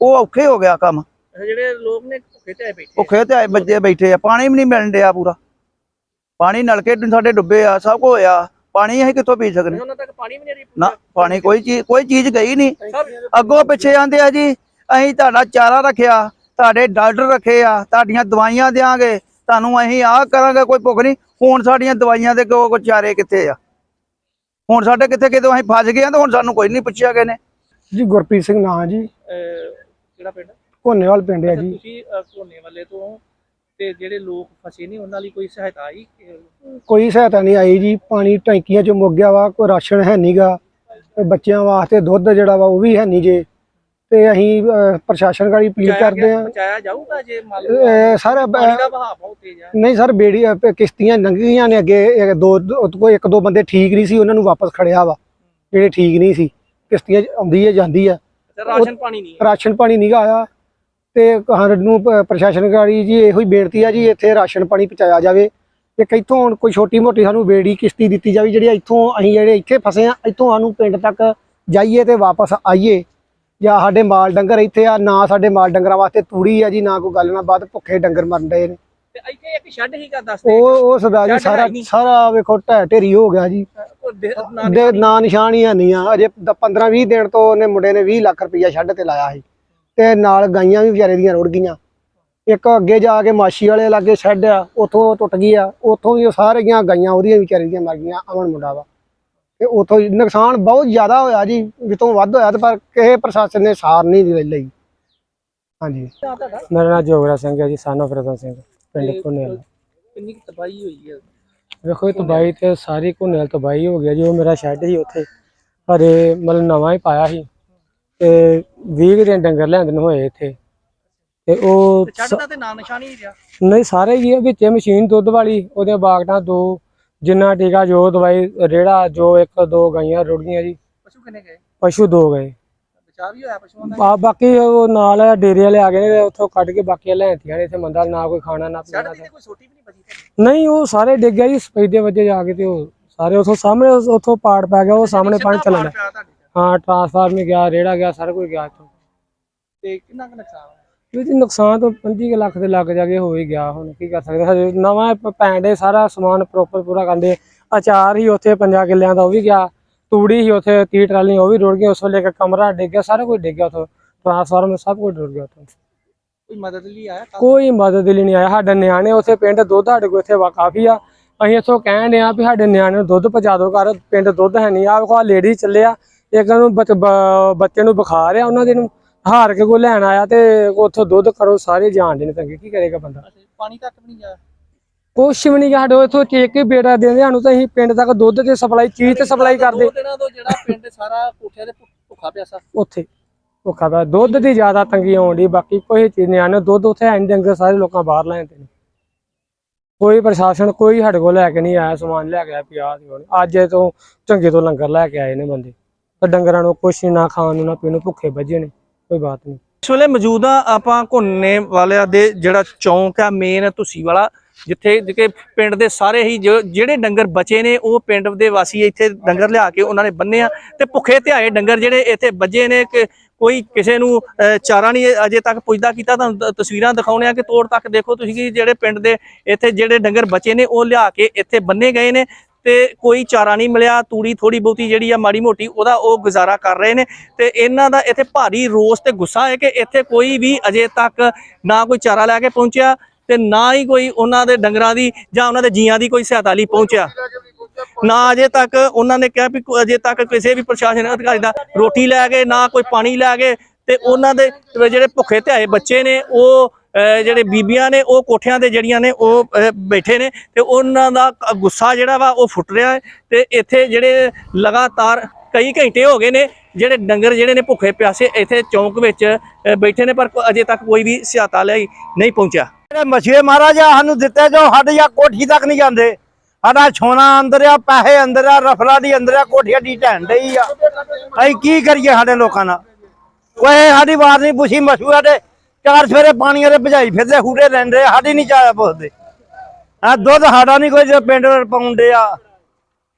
ਉਹ ਔਖੇ ਹੋ ਗਿਆ ਕੰਮ। ਜਿਹੜੇ ਲੋਕ ਨੇ ਭੁੱਖੇ ਤੇ ਆਏ ਬੈਠੇ ਭੁੱਖੇ ਤੇ ਆਏ ਬੱਚੇ ਬੈਠੇ ਆ ਪਾਣੀ ਵੀ ਨਹੀਂ ਮਿਲਣ ਡਿਆ ਪੂਰਾ। ਪਾਣੀ ਨਲਕੇ ਸਾਡੇ ਡੁੱਬੇ ਆ ਸਭ ਕੁਝ ਹੋਇਆ। ਪਾਣੀ ਅਸੀਂ ਕਿੱਥੋਂ ਪੀ ਸਕਦੇ ਉਹਨਾਂ ਤੱਕ ਪਾਣੀ ਵੀ ਨਹੀਂ ਰਹੀ ਨਾ ਪਾਣੀ ਕੋਈ ਚੀਜ਼ ਕੋਈ ਚੀਜ਼ ਗਈ ਨਹੀਂ। ਅੱਗੋਂ ਪਿੱਛੇ ਆਂਦੇ ਆ ਜੀ ਅਸੀਂ ਤੁਹਾਡਾ ਚਾਰਾ ਰੱਖਿਆ ਤੁਹਾਡੇ ਡਾਕਟਰ ਰੱਖੇ ਆ ਤੁਹਾਡੀਆਂ ਦਵਾਈਆਂ ਦੇਾਂਗੇ ਤੁਹਾਨੂੰ ਅਸੀਂ ਆਹ ਕਰਾਂਗੇ ਕੋਈ ਭੁੱਖ ਨਹੀਂ। ਹੁਣ ਸਾਡੀਆਂ ਦਵਾਈਆਂ ਦੇ ਕੋ ਕੋ ਚਾਰੇ ਕਿੱਥੇ ਆ? ਹੁਣ ਸਾਡੇ ਕਿੱਥੇ ਕਿਤੇ ਅਸੀਂ ਫਸ ਗਏ ਆ ਤੇ ਹੁਣ ਸਾਨੂੰ ਕੋਈ ਨਹੀਂ ਪੁੱਛਿਆ ਗਏ ਨੇ। ਜੀ ਗੁਰਪ੍ਰੀਤ ਸਿੰਘ ਨਾਂ ਜੀ। ਕਿਹੜਾ ਪਿੰਡ? ਘੋਨੇਵਾਲ ਪਿੰਡ ਹੈ ਅੱਛਾ, ਜੀ। ਤੁਸੀਂ ਅ, ਘੋਨੇ ਵਾਲੇ ਤੋਂ ਤੇ ਜਿਹੜੇ ਲੋਕ ਫਸੇ ਨੇ ਉਹਨਾਂ ਲਈ ਕੋਈ ਸਹਾਇਤਾ ਆਈ? ਕੋਈ ਸਹਾਇਤਾ ਨਹੀਂ ਆਈ ਜੀ। ਪਾਣੀ ਟੈਂਕੀਆਂ 'ਚ ਮੁੱਕ ਗਿਆ ਵਾ ਕੋਈ ਰਾਸ਼ਨ ਹੈ ਨਹੀਂਗਾ ਤੇ ਬੱਚਿਆਂ ਵਾਸਤੇ ਦੁੱਧ ਜਿਹੜਾ ਵਾ ਉਹ ਵੀ ਹੈ ਨਹੀਂ ਜੇ। ਤੇ ਅਸੀਂ ਪ੍ਰਸ਼ਾਸਨ ਗਾੜੀ ਅਪੀਲ ਕਰਦੇ ਆ ਬਚਾਇਆ ਜਾਊਗਾ ਜੇ ਮੰਨ ਲਓ ਸਰ ਪਾਣੀ ਦਾ ਵਹਾਅ ਬਹੁਤ ਤੇਜ਼ ਹੈ ਨਹੀਂ ਸਰ ਬੇੜੀ ਕਿਸ਼ਤੀਆਂ ਲੰਘੀਆਂ ਨੇ ਅੱਗੇ। ਦੋ ਕੋਈ ਇੱਕ ਦੋ ਬੰਦੇ ਠੀਕ ਨਹੀਂ ਸੀ ਉਹਨਾਂ ਨੂੰ ਵਾਪਸ ਖੜਿਆ ਵਾ। ਜਿਹੜੇ ਠੀਕ ਨਹੀਂ ਸੀ ਕਿਸ਼ਤੀਆਂ ਆਉਂਦੀ ਹੈ ਜਾਂਦੀ ਤੇ ਰਾਸ਼ਨ ਪਾਣੀ ਨਹੀਂ ਹੈ। ਰਾਸ਼ਨ ਪਾਣੀ ਨਹੀਂ ਗਾ ਆਇਆ। ਤੇ ਸਾਨੂੰ ਪ- ਪ੍ਰਸ਼ਾਸਨ ਗਾੜੀ ਜੀ ਇਹੋ ਹੀ ਬੇਨਤੀ ਆ ਜੀ ਇੱਥੇ ਰਾਸ਼ਨ ਪਾਣੀ ਪਹੁੰਚਾਇਆ ਜਾਵੇ। ਇੱਕ ਇੱਥੋਂ ਹੁਣ ਕੋਈ ਛੋਟੀ ਮੋਟੀ ਸਾਨੂੰ ਬੇੜੀ ਕਿਸ਼ਤੀ ਦਿੱਤੀ ਜਾਵੇ ਜਿਹੜੀ ਇੱਥੋਂ ਅਸੀਂ ਜਿਹੜੇ ਇੱਥੇ ਫਸੇ ਆ ਇੱਥੋਂ ਸਾਨੂੰ ਪਿੰਡ ਤੱਕ ਜਾਈਏ ਤੇ ਵਾਪਸ ਆਈਏ। ਜਾਂ ਸਾਡੇ ਮਾਲ ਡੰਗਰ ਇੱਥੇ ਆ ਨਾ ਸਾਡੇ ਮਾਲ ਡੰਗਰਾਂ ਵਾਸਤੇ ਤੂੜੀ ਆ ਜੀ ਨਾ ਕੋਈ ਗੱਲ ਨਾ ਬਾਤ ਭੁੱਖੇ ਡੰਗਰ ਮਰਨ ਡਏ ਨੇ। ਤੇ ਇੱਥੇ ਇੱਕ ਸ਼ੈੱਡ ਹੀ ਕਰ ਦੱਸਦੇ ਉਹ ਉਹ ਸਰਦਾਰ ਜੀ ਸਾਰਾ ਹੈ ਵੇਖੋ ਢਹਿ ਢੇਰੀ ਹੋ ਗਿਆ ਜੀ। ਦੇ- ਨਾ ਨਾਂ ਨਿਸ਼ਾਨ ਹੀ ਨਹੀਂ ਆ ਅਜੇ 15 20 ਦਿਨ ਤੋਂ ਉਹਨੇ ਮੁੰਡੇ ਨੇ 20 ਲੱਖ ਰੁਪਈਆ ਛੱਡ ਤੇ ਲਾਇਆ ਸੀ। ਤੇ ਨਾਲ ਗਾਈਆਂ ਵੀ ਵਿਚਾਰੇ ਦੀਆਂ ਰੁੜ ਗਈਆਂ। ਇੱਕ ਅੱਗੇ ਜਾ ਕੇ ਮਾਸ਼ੀ ਵਾਲੇ ਲਾਗੇ ਛੱਡ ਆ ਉਥੋਂ ਟੁੱਟ ਗਈ ਆ ਉਥੋਂ ਉਹ ਸਾਰੀਆਂ ਗਾਈਆਂ ਉਹਦੀਆਂ ਵਿਚਾਰੇ ਦੀਆਂ ਮਰ ਗਈਆਂ ਅਮਨ ਮੁੰਡਾ ਵਾ। ਤੇ ਉਥੋਂ ਨੁਕਸਾਨ ਬਹੁਤ ਜ਼ਿਆਦਾ ਹੋਇਆ ਜੀ ਵਿਤੋਂ ਵੱਧ ਹੋਇਆ ਤੇ ਪਰ ਕਿਸੇ ਪ੍ਰਸ਼ਾਸਨ ਨੇ ਸਾਰ ਨਹੀਂ ਲਈ- ਲਈ। ਹਾਂਜੀ। ਮੇਰਾ ਨਾਮ ਜੋਗਰਾ ਸਿੰਘ ਹੈ ਜੀ ਸਾਨਾ ਫਰਦਨ ਸਿੰਘ ਪਿੰਡ ਕੁਨੇਲ ਕਿੰਨੀ ਤਬਾਹੀ ਹੋਈ ਹੈ ਵੇਖੋ ਇਹ ਤਬਾਈ ਤੇ ਸਾਰੀ ਕੁਨੇਲ ਤਬਾਈ ਹੋ ਗਿਆ ਜੀ ਉਹ ਮੇਰਾ ਸ਼ੈੱਡ ਸੀ ਉੱਥੇ ਹਰੇ ਮਤਲਬ ਨਵਾਂ ਹੀ ਪਾਇਆ ਸੀ। ਤੇ 20 ਕੁ ਦਿਨ ਡੰਗਰ ਲੈਂਦੇ ਨੂੰ ਹੋਏ ਇੱਥੇ। ਤੇ ਉਹ ਤੇ ਛੱਡ ਦਾ ਤੇ ਨਾਂ ਨਿਸ਼ਾਨ ਹੀ ਨਹੀਂ ਰਿਹਾ। ਨਹੀਂ ਸਾਰੇ ਹੀ ਆ ਵਿੱਚ ਮਸ਼ੀਨ ਦੁੱਧ ਵਾਲੀ ਉਹਦੇ ਬਾਗਟਾਂ ਦੋ ਜਿੰਨਾ ਟੀਕਾ ਜੋ ਦਵਾਈ ਰੇੜਾ ਜੋ ਇੱਕ ਦੋ ਗਾਈਆਂ ਰੁੜ ਗਈਆਂ ਜੀ। ਪਸ਼ੂ ਕਿੰਨੇ ਗਏ? ਪਸ਼ੂ ਦੋ ਗਏ। ਬਚਾਅ ਵੀ ਹੋਇਆ ਪਸ਼ੂਆਂ ਦਾ? ਆ ਬਾਕੀ ਉਹ ਨਾਲ ਡੇਰੇ ਵਾਲੇ ਆ ਗਏ ਨੇ ਉੱਥੋਂ ਕੱਢ ਕੇ ਬਾਕੀ ਲੈਂਦੀਆਂ ਨੇ ਇੱਥੇ ਮੰਦਾ ਨਾ ਕੋਈ ਖਾਣਾ ਨਾ ਪੀਣਾ। ਦੀ ਤੇ ਕੋਈ ਛੋਟੀ ਵੀ ਨਹੀਂ ਬਚੀ ਤੇ ਨਹੀਂ ਉਹ ਸਾਰੇ ਡਿੱਗ ਗਿਆ ਜੀ ਸਪੈਦੇ ਵਜੇ ਜਾ ਕੇ ਤੇ ਉਹ ਸਾਰੇ ਉਥੋਂ ਸਾਹਮਣੇ ਉੱਥੋਂ ਪਾੜ ਪੈ ਗਿਆ ਉਹ ਸਾਹਮਣੇ ਪਾਣੀ ਚੱਲਣ ਤੁਹਾਡੇ। ਤੇ। ਹਾਂ ਟਰਾਂਸਫਾਰਮਰ ਗਿਆ ਰੇੜਾ ਗਿਆ ਸਾਰਾ ਕੁਝ ਗਿਆ ਇੱਥੋਂ। ਤੇ ਕਿੰਨਾ ਕੁ ਨੁਕਸਾਨ ਹੋਇਆ? ਜੀ ਨੁਕਸਾਨ ਤਾਂ 25 ਕੁ ਲੱਖ ਦੇ ਲੱਗ ਜਾਗੇ ਹੋ ਹੀ ਗਿਆ ਹੁਣ ਕੀ ਕਰ ਸਕਦੇ? ਹਜੇ ਨਵਾਂ ਪੈਂਡੇ ਸਾਰਾ ਸਮਾਨ ਪ੍ਰੋਪਰ ਪੂਰਾ ਕਰਦੇ ਅਚਾਰ ਹੀ ਉੱਥੇ ਪੰਜਾਂ ਕਿੱਲਿਆਂ ਦਾ ਉਹ ਵੀ ਗਿਆ। ਤੂੜੀ ਹੀ ਉੱਥੇ 30 ਟਰਾਲੀਆਂ ਉਹ ਵੀ ਰੁੜ ਗਈਆਂ। ਉਸ ਵੇਲੇ ਇੱਕ ਕਮਰਾ ਡਿੱਗ ਗਿਆ ਸਾਰਾ ਕੁਝ ਡਿੱਗ ਗਿਆ ਉੱਥੋਂ। ਟਰਾਂਸਫਾਰਮਰ ਸਭ ਕੁਝ ਰੁੜ ਗਿਆ ਉੱਥੋਂ। ਕੋਈ ਮਦਦ ਲਈ ਆਇਆ ਕੱਲ੍ਹ? ਕੋਈ ਮਦਦ ਲਈ ਨਹੀਂ ਆਇਆ। ਸਾਡੇ ਨਿਆਣੇ ਉੱਥੇ ਪਿੰਡ ਦੁੱਧ ਸਾਡੇ ਕੋਲ ਇੱਥੇ ਵਾ ਕਾਫੀ ਆ। ਅਸੀਂ ਇੱਥੋਂ ਕਹਿਣ ਡਏ ਆ ਵੀ ਸਾਡੇ ਨਿਆਣੇ ਨੂੰ ਦੁੱਧ ਪਹੁੰਚਾ ਦਿਓ ਘਰ ਪਿੰਡ ਦੁੱਧ ਹੈ ਨਹੀਂ। ਆ ਵੇਖੋ ਲੇਡੀ ਚੱਲਿਆ। ਇੱਕ ਨੂੰ ਬੱਚ- ਨੂੰ ਬੁਖਾਰ ਆ ਉਹਨਾਂ ਦੇ ਨੂੰ ਹਾਰ ਕੇ ਕੋਈ ਲੈਣ ਆਇਆ ਤੇ ਉੱਥੋਂ ਦੁੱਧ ਕਰੋ ਸਾਰੇ ਜਾਣਦੇ ਨੇ ਤੰਗੇ ਕੀ ਕਰੇਗਾ ਬੰਦਾ? ਪਾਣੀ ਤੱਕ ਵੀ ਨਹੀਂ ਗਿਆ? ਕੁਛ ਵੀ ਨਹੀਂ ਸਾਡੇ ਇੱਥੋਂ ਚੇਕ ਕੇ ਬੇੜਾ ਦਿੰਦੇ ਸਾਨੂੰ ਤਾਂ ਅਸੀਂ ਪਿੰਡ ਤੱਕ ਦੁੱਧ ਤੇ ਸਪਲਾਈ ਚੀਜ਼ ਤੇ ਸਪਲਾਈ ਕਰਦੇ। ਜਿਹੜਾ ਪਿੰਡ ਸਾਰਾ ਕੋਠਿਆਂ ਦੇ ਭੁ- ਭੁੱਖਾ ਪਿਆਸਾ ਉੱਥੇ ਭੁੱਖਾ ਪਿਆ। ਦੁੱਧ ਦੀ ਜ਼ਿਆਦਾ ਤੰਗੀ ਆਉਣ ਡਈ ਬਾਕੀ ਕੋਈ ਚੀਜ਼ ਨਹੀਂ ਆਣੇ ਦੁੱਧ ਉੱਥੇ ਐਂ ਡੰਗਰ ਸਾਰੇ ਲੋਕਾਂ ਬਾਹਰ ਲੈ ਜਾਂਦੇ ਨੇ। ਕੋਈ ਪ੍ਰਸ਼ਾਸਨ ਕੋਈ ਸਾਡੇ ਕੋਲ ਲੈ ਕੇ ਨਹੀਂ ਆਇਆ ਸਮਾਨ ਲੈ ਕੇ ਆਇਆ ਪਿਆ ਦੀ ਹੁਣ ਅੱਜ ਤੋਂ ਚੰਗੇ ਤੋਂ ਲੰਗਰ ਲੈ ਕੇ ਆਏ ਨੇ ਬੰਦੇ। ਤੇ ਡੰਗਰਾਂ ਨੂੰ ਕੁਛ ਨਾ ਖਾਣ ਨੂੰ ਨਾ ਪੀਣ ਨੂੰ ਭੁੱਖੇ ਵੱਜੇ ਨੇ ਕੋਈ ਬਾਤ ਨਹੀਂ ਇਸ ਵੇਲੇ ਮੌਜੂਦ ਆ ਆਪਾਂ ਘੁੰਨੇ ਵਾਲਿਆਂ ਦੇ ਜਿਹੜਾ ਚੌਂਕ ਆ ਮੇਨ ਤੁਸੀਂ ਵਾਲਾ ਜਿੱਥੇ ਜਿੱਕੇ ਪਿੰਡ ਦੇ ਸਾਰੇ ਹੀ ਜਿਹੜੇ ਡੰਗਰ ਬਚੇ ਨੇ ਉਹ ਪਿੰਡ ਦੇ ਵਾਸੀ ਇੱਥੇ ਡੰਗਰ ਲਿਆ ਕੇ ਉਹਨਾਂ ਨੇ ਬੰਨੇ ਆ ਤੇ ਭੁੱਖੇ ਧਿਆਏ ਡੰਗਰ ਜਿਹੜੇ ਇੱਥੇ ਵੱਜੇ ਨੇ ਕਿ ਕੋਈ ਕਿਸੇ ਨੂੰ ਅਹ, ਚਾਰਾ ਨਹੀਂ ਅਜੇ ਤੱਕ ਪੁੱਜਦਾ ਕੀਤਾ। ਤੁਹਾਨੂੰ ਤਸਵੀਰਾਂ ਦਿਖਾਉਣੇ ਆ ਕਿ ਤੋੜ ਤੱਕ ਦੇਖੋ ਤੁਸੀਂ ਕਿ ਜਿਹੜੇ ਪਿੰਡ ਦੇ ਇੱਥੇ ਜਿਹੜੇ ਡੰਗਰ ਬਚੇ ਨੇ ਉਹ ਲਿਆ ਕੇ ਇੱਥੇ ਬੰਨੇ ਗਏ ਨੇ ਤੇ ਕੋਈ ਚਾਰਾ ਨਹੀਂ ਮਿਲਿਆ, ਤੂੜੀ ਥੋੜੀ ਬਹੁਤੀ ਜਿਹੜੀ ਆ ਮਾੜੀ ਮੋਟੀ, ਉਹਦਾ ਉਹ ਗੁਜ਼ਾਰਾ ਕਰ ਰਹੇ ਨੇ ਤੇ ਇਹਨਾਂ ਦਾ ਇੱਥੇ ਭਾਰੀ ਰੋਸ ਤੇ ਗੁੱਸਾ ਹੈ ਕਿ ਇੱਥੇ ਕੋਈ ਵੀ ਅਜੇ ਤੱਕ ਨਾ ਕੋਈ ਚਾਰਾ ਲੈ ਕੇ ਪਹੁੰਚਿਆ ਤੇ ਨਾ ਹੀ ਕੋਈ ਉਹਨਾਂ ਦੇ ਡੰਗਰਾਂ ਦੀ ਜਾਂ ਉਹਨਾਂ ਦੇ ਜੀਆਂ ਦੀ ਕੋਈ ਸਹਾਇਤਾ ਲਈ ਪਹੁੰਚਿਆ। ਨਾ ਅਜੇ ਤੱਕ ਉਹਨਾਂ ਨੇ ਕਿਹਾ ਵੀ ਅਜੇ ਤੱਕ ਕਿਸੇ ਵੀ ਪ੍ਰਸ਼ਾਸਨ ਅਧਿਕਾਰੀ ਦਾ ਰੋਟੀ ਲੈ ਗਏ, ਨਾ ਕੋਈ ਪਾਣੀ ਲੈ ਗਏ ਤੇ ਉਹਨਾਂ ਦੇ ਜਿਹੜੇ ਭੁੱਖੇ ਧਿਆਏ ਬੱਚੇ ਨੇ, ਉਹ ਜਿਹੜੇ ਬੀਬੀਆਂ ਨੇ, ਉਹ ਕੋਠਿਆਂ ਤੇ ਜਿਹੜੀਆਂ ਨੇ, ਉਹ ਬੈਠੇ ਨੇ ਤੇ ਉਹਨਾਂ ਦਾ ਗੁੱਸਾ ਜਿਹੜਾ ਵਾ, ਉਹ ਫੁੱਟ ਰਿਹਾ ਹੈ ਤੇ ਇੱਥੇ ਜਿਹੜੇ ਲਗਾਤਾਰ ਕਈ ਘੰਟੇ ਹੋ ਗਏ ਨੇ, ਜਿਹੜੇ ਡੰਗਰ ਜਿਹੜੇ ਨੇ ਭੁੱਖੇ ਪਿਆਸੇ ਇੱਥੇ ਚੌਂਕ ਵਿੱਚ ਬੈਠੇ ਨੇ, ਪਰ ਅਜੇ ਤੱਕ ਕੋਈ ਵੀ ਸਹਾਇਤਾ ਲਈ ਨਹੀਂ ਪਹੁੰਚਿਆ। ਜਿਹੜੇ ਮਛੀਏ ਮਹਾਰਾਜ ਸਾਨੂੰ ਦਿੱਤੇ ਜੋ ਸਾਡੇ ਜਾਂ ਕੋਠੀ ਤੱਕ ਨਹੀਂ ਜਾਂਦੇ। ਸਾਡਾ ਛੋਨਾ ਅੰਦਰ ਆ, ਪੈਸੇ ਅੰਦਰ ਆ, ਰਫਲਾ ਦੀ ਅੰਦਰ ਆ ਕੋਠੀਆਂ ਦੀ ਢਹਿਣ ਡਈ ਆ। ਅਸੀਂ ਕੀ ਕਰੀਏ ਸਾਡੇ ਲੋਕਾਂ ਨਾਲ? ਕੋਈ ਸਾਡੀ ਵਾਰ ਨਹੀਂ ਪੁੱਛੀ ਮਛੂਆ ਦੇ ਚਾਰ ਸਵੇਰੇ ਪਾਣੀਆਂ ਦੇ ਭਜਾਈ ਫਿਰਦੇ, ਹੂੜੇ ਲੈਂਦੇ ਸਾਡੀ ਨਹੀਂ ਚਾਹ ਪੁੱਛਦੇ। ਆ ਦੁੱਧ ਸਾਡਾ ਨਹੀਂ ਕੋਈ, ਜੋ ਪਿੰਡ ਪਾਉਂਦੇ ਆ।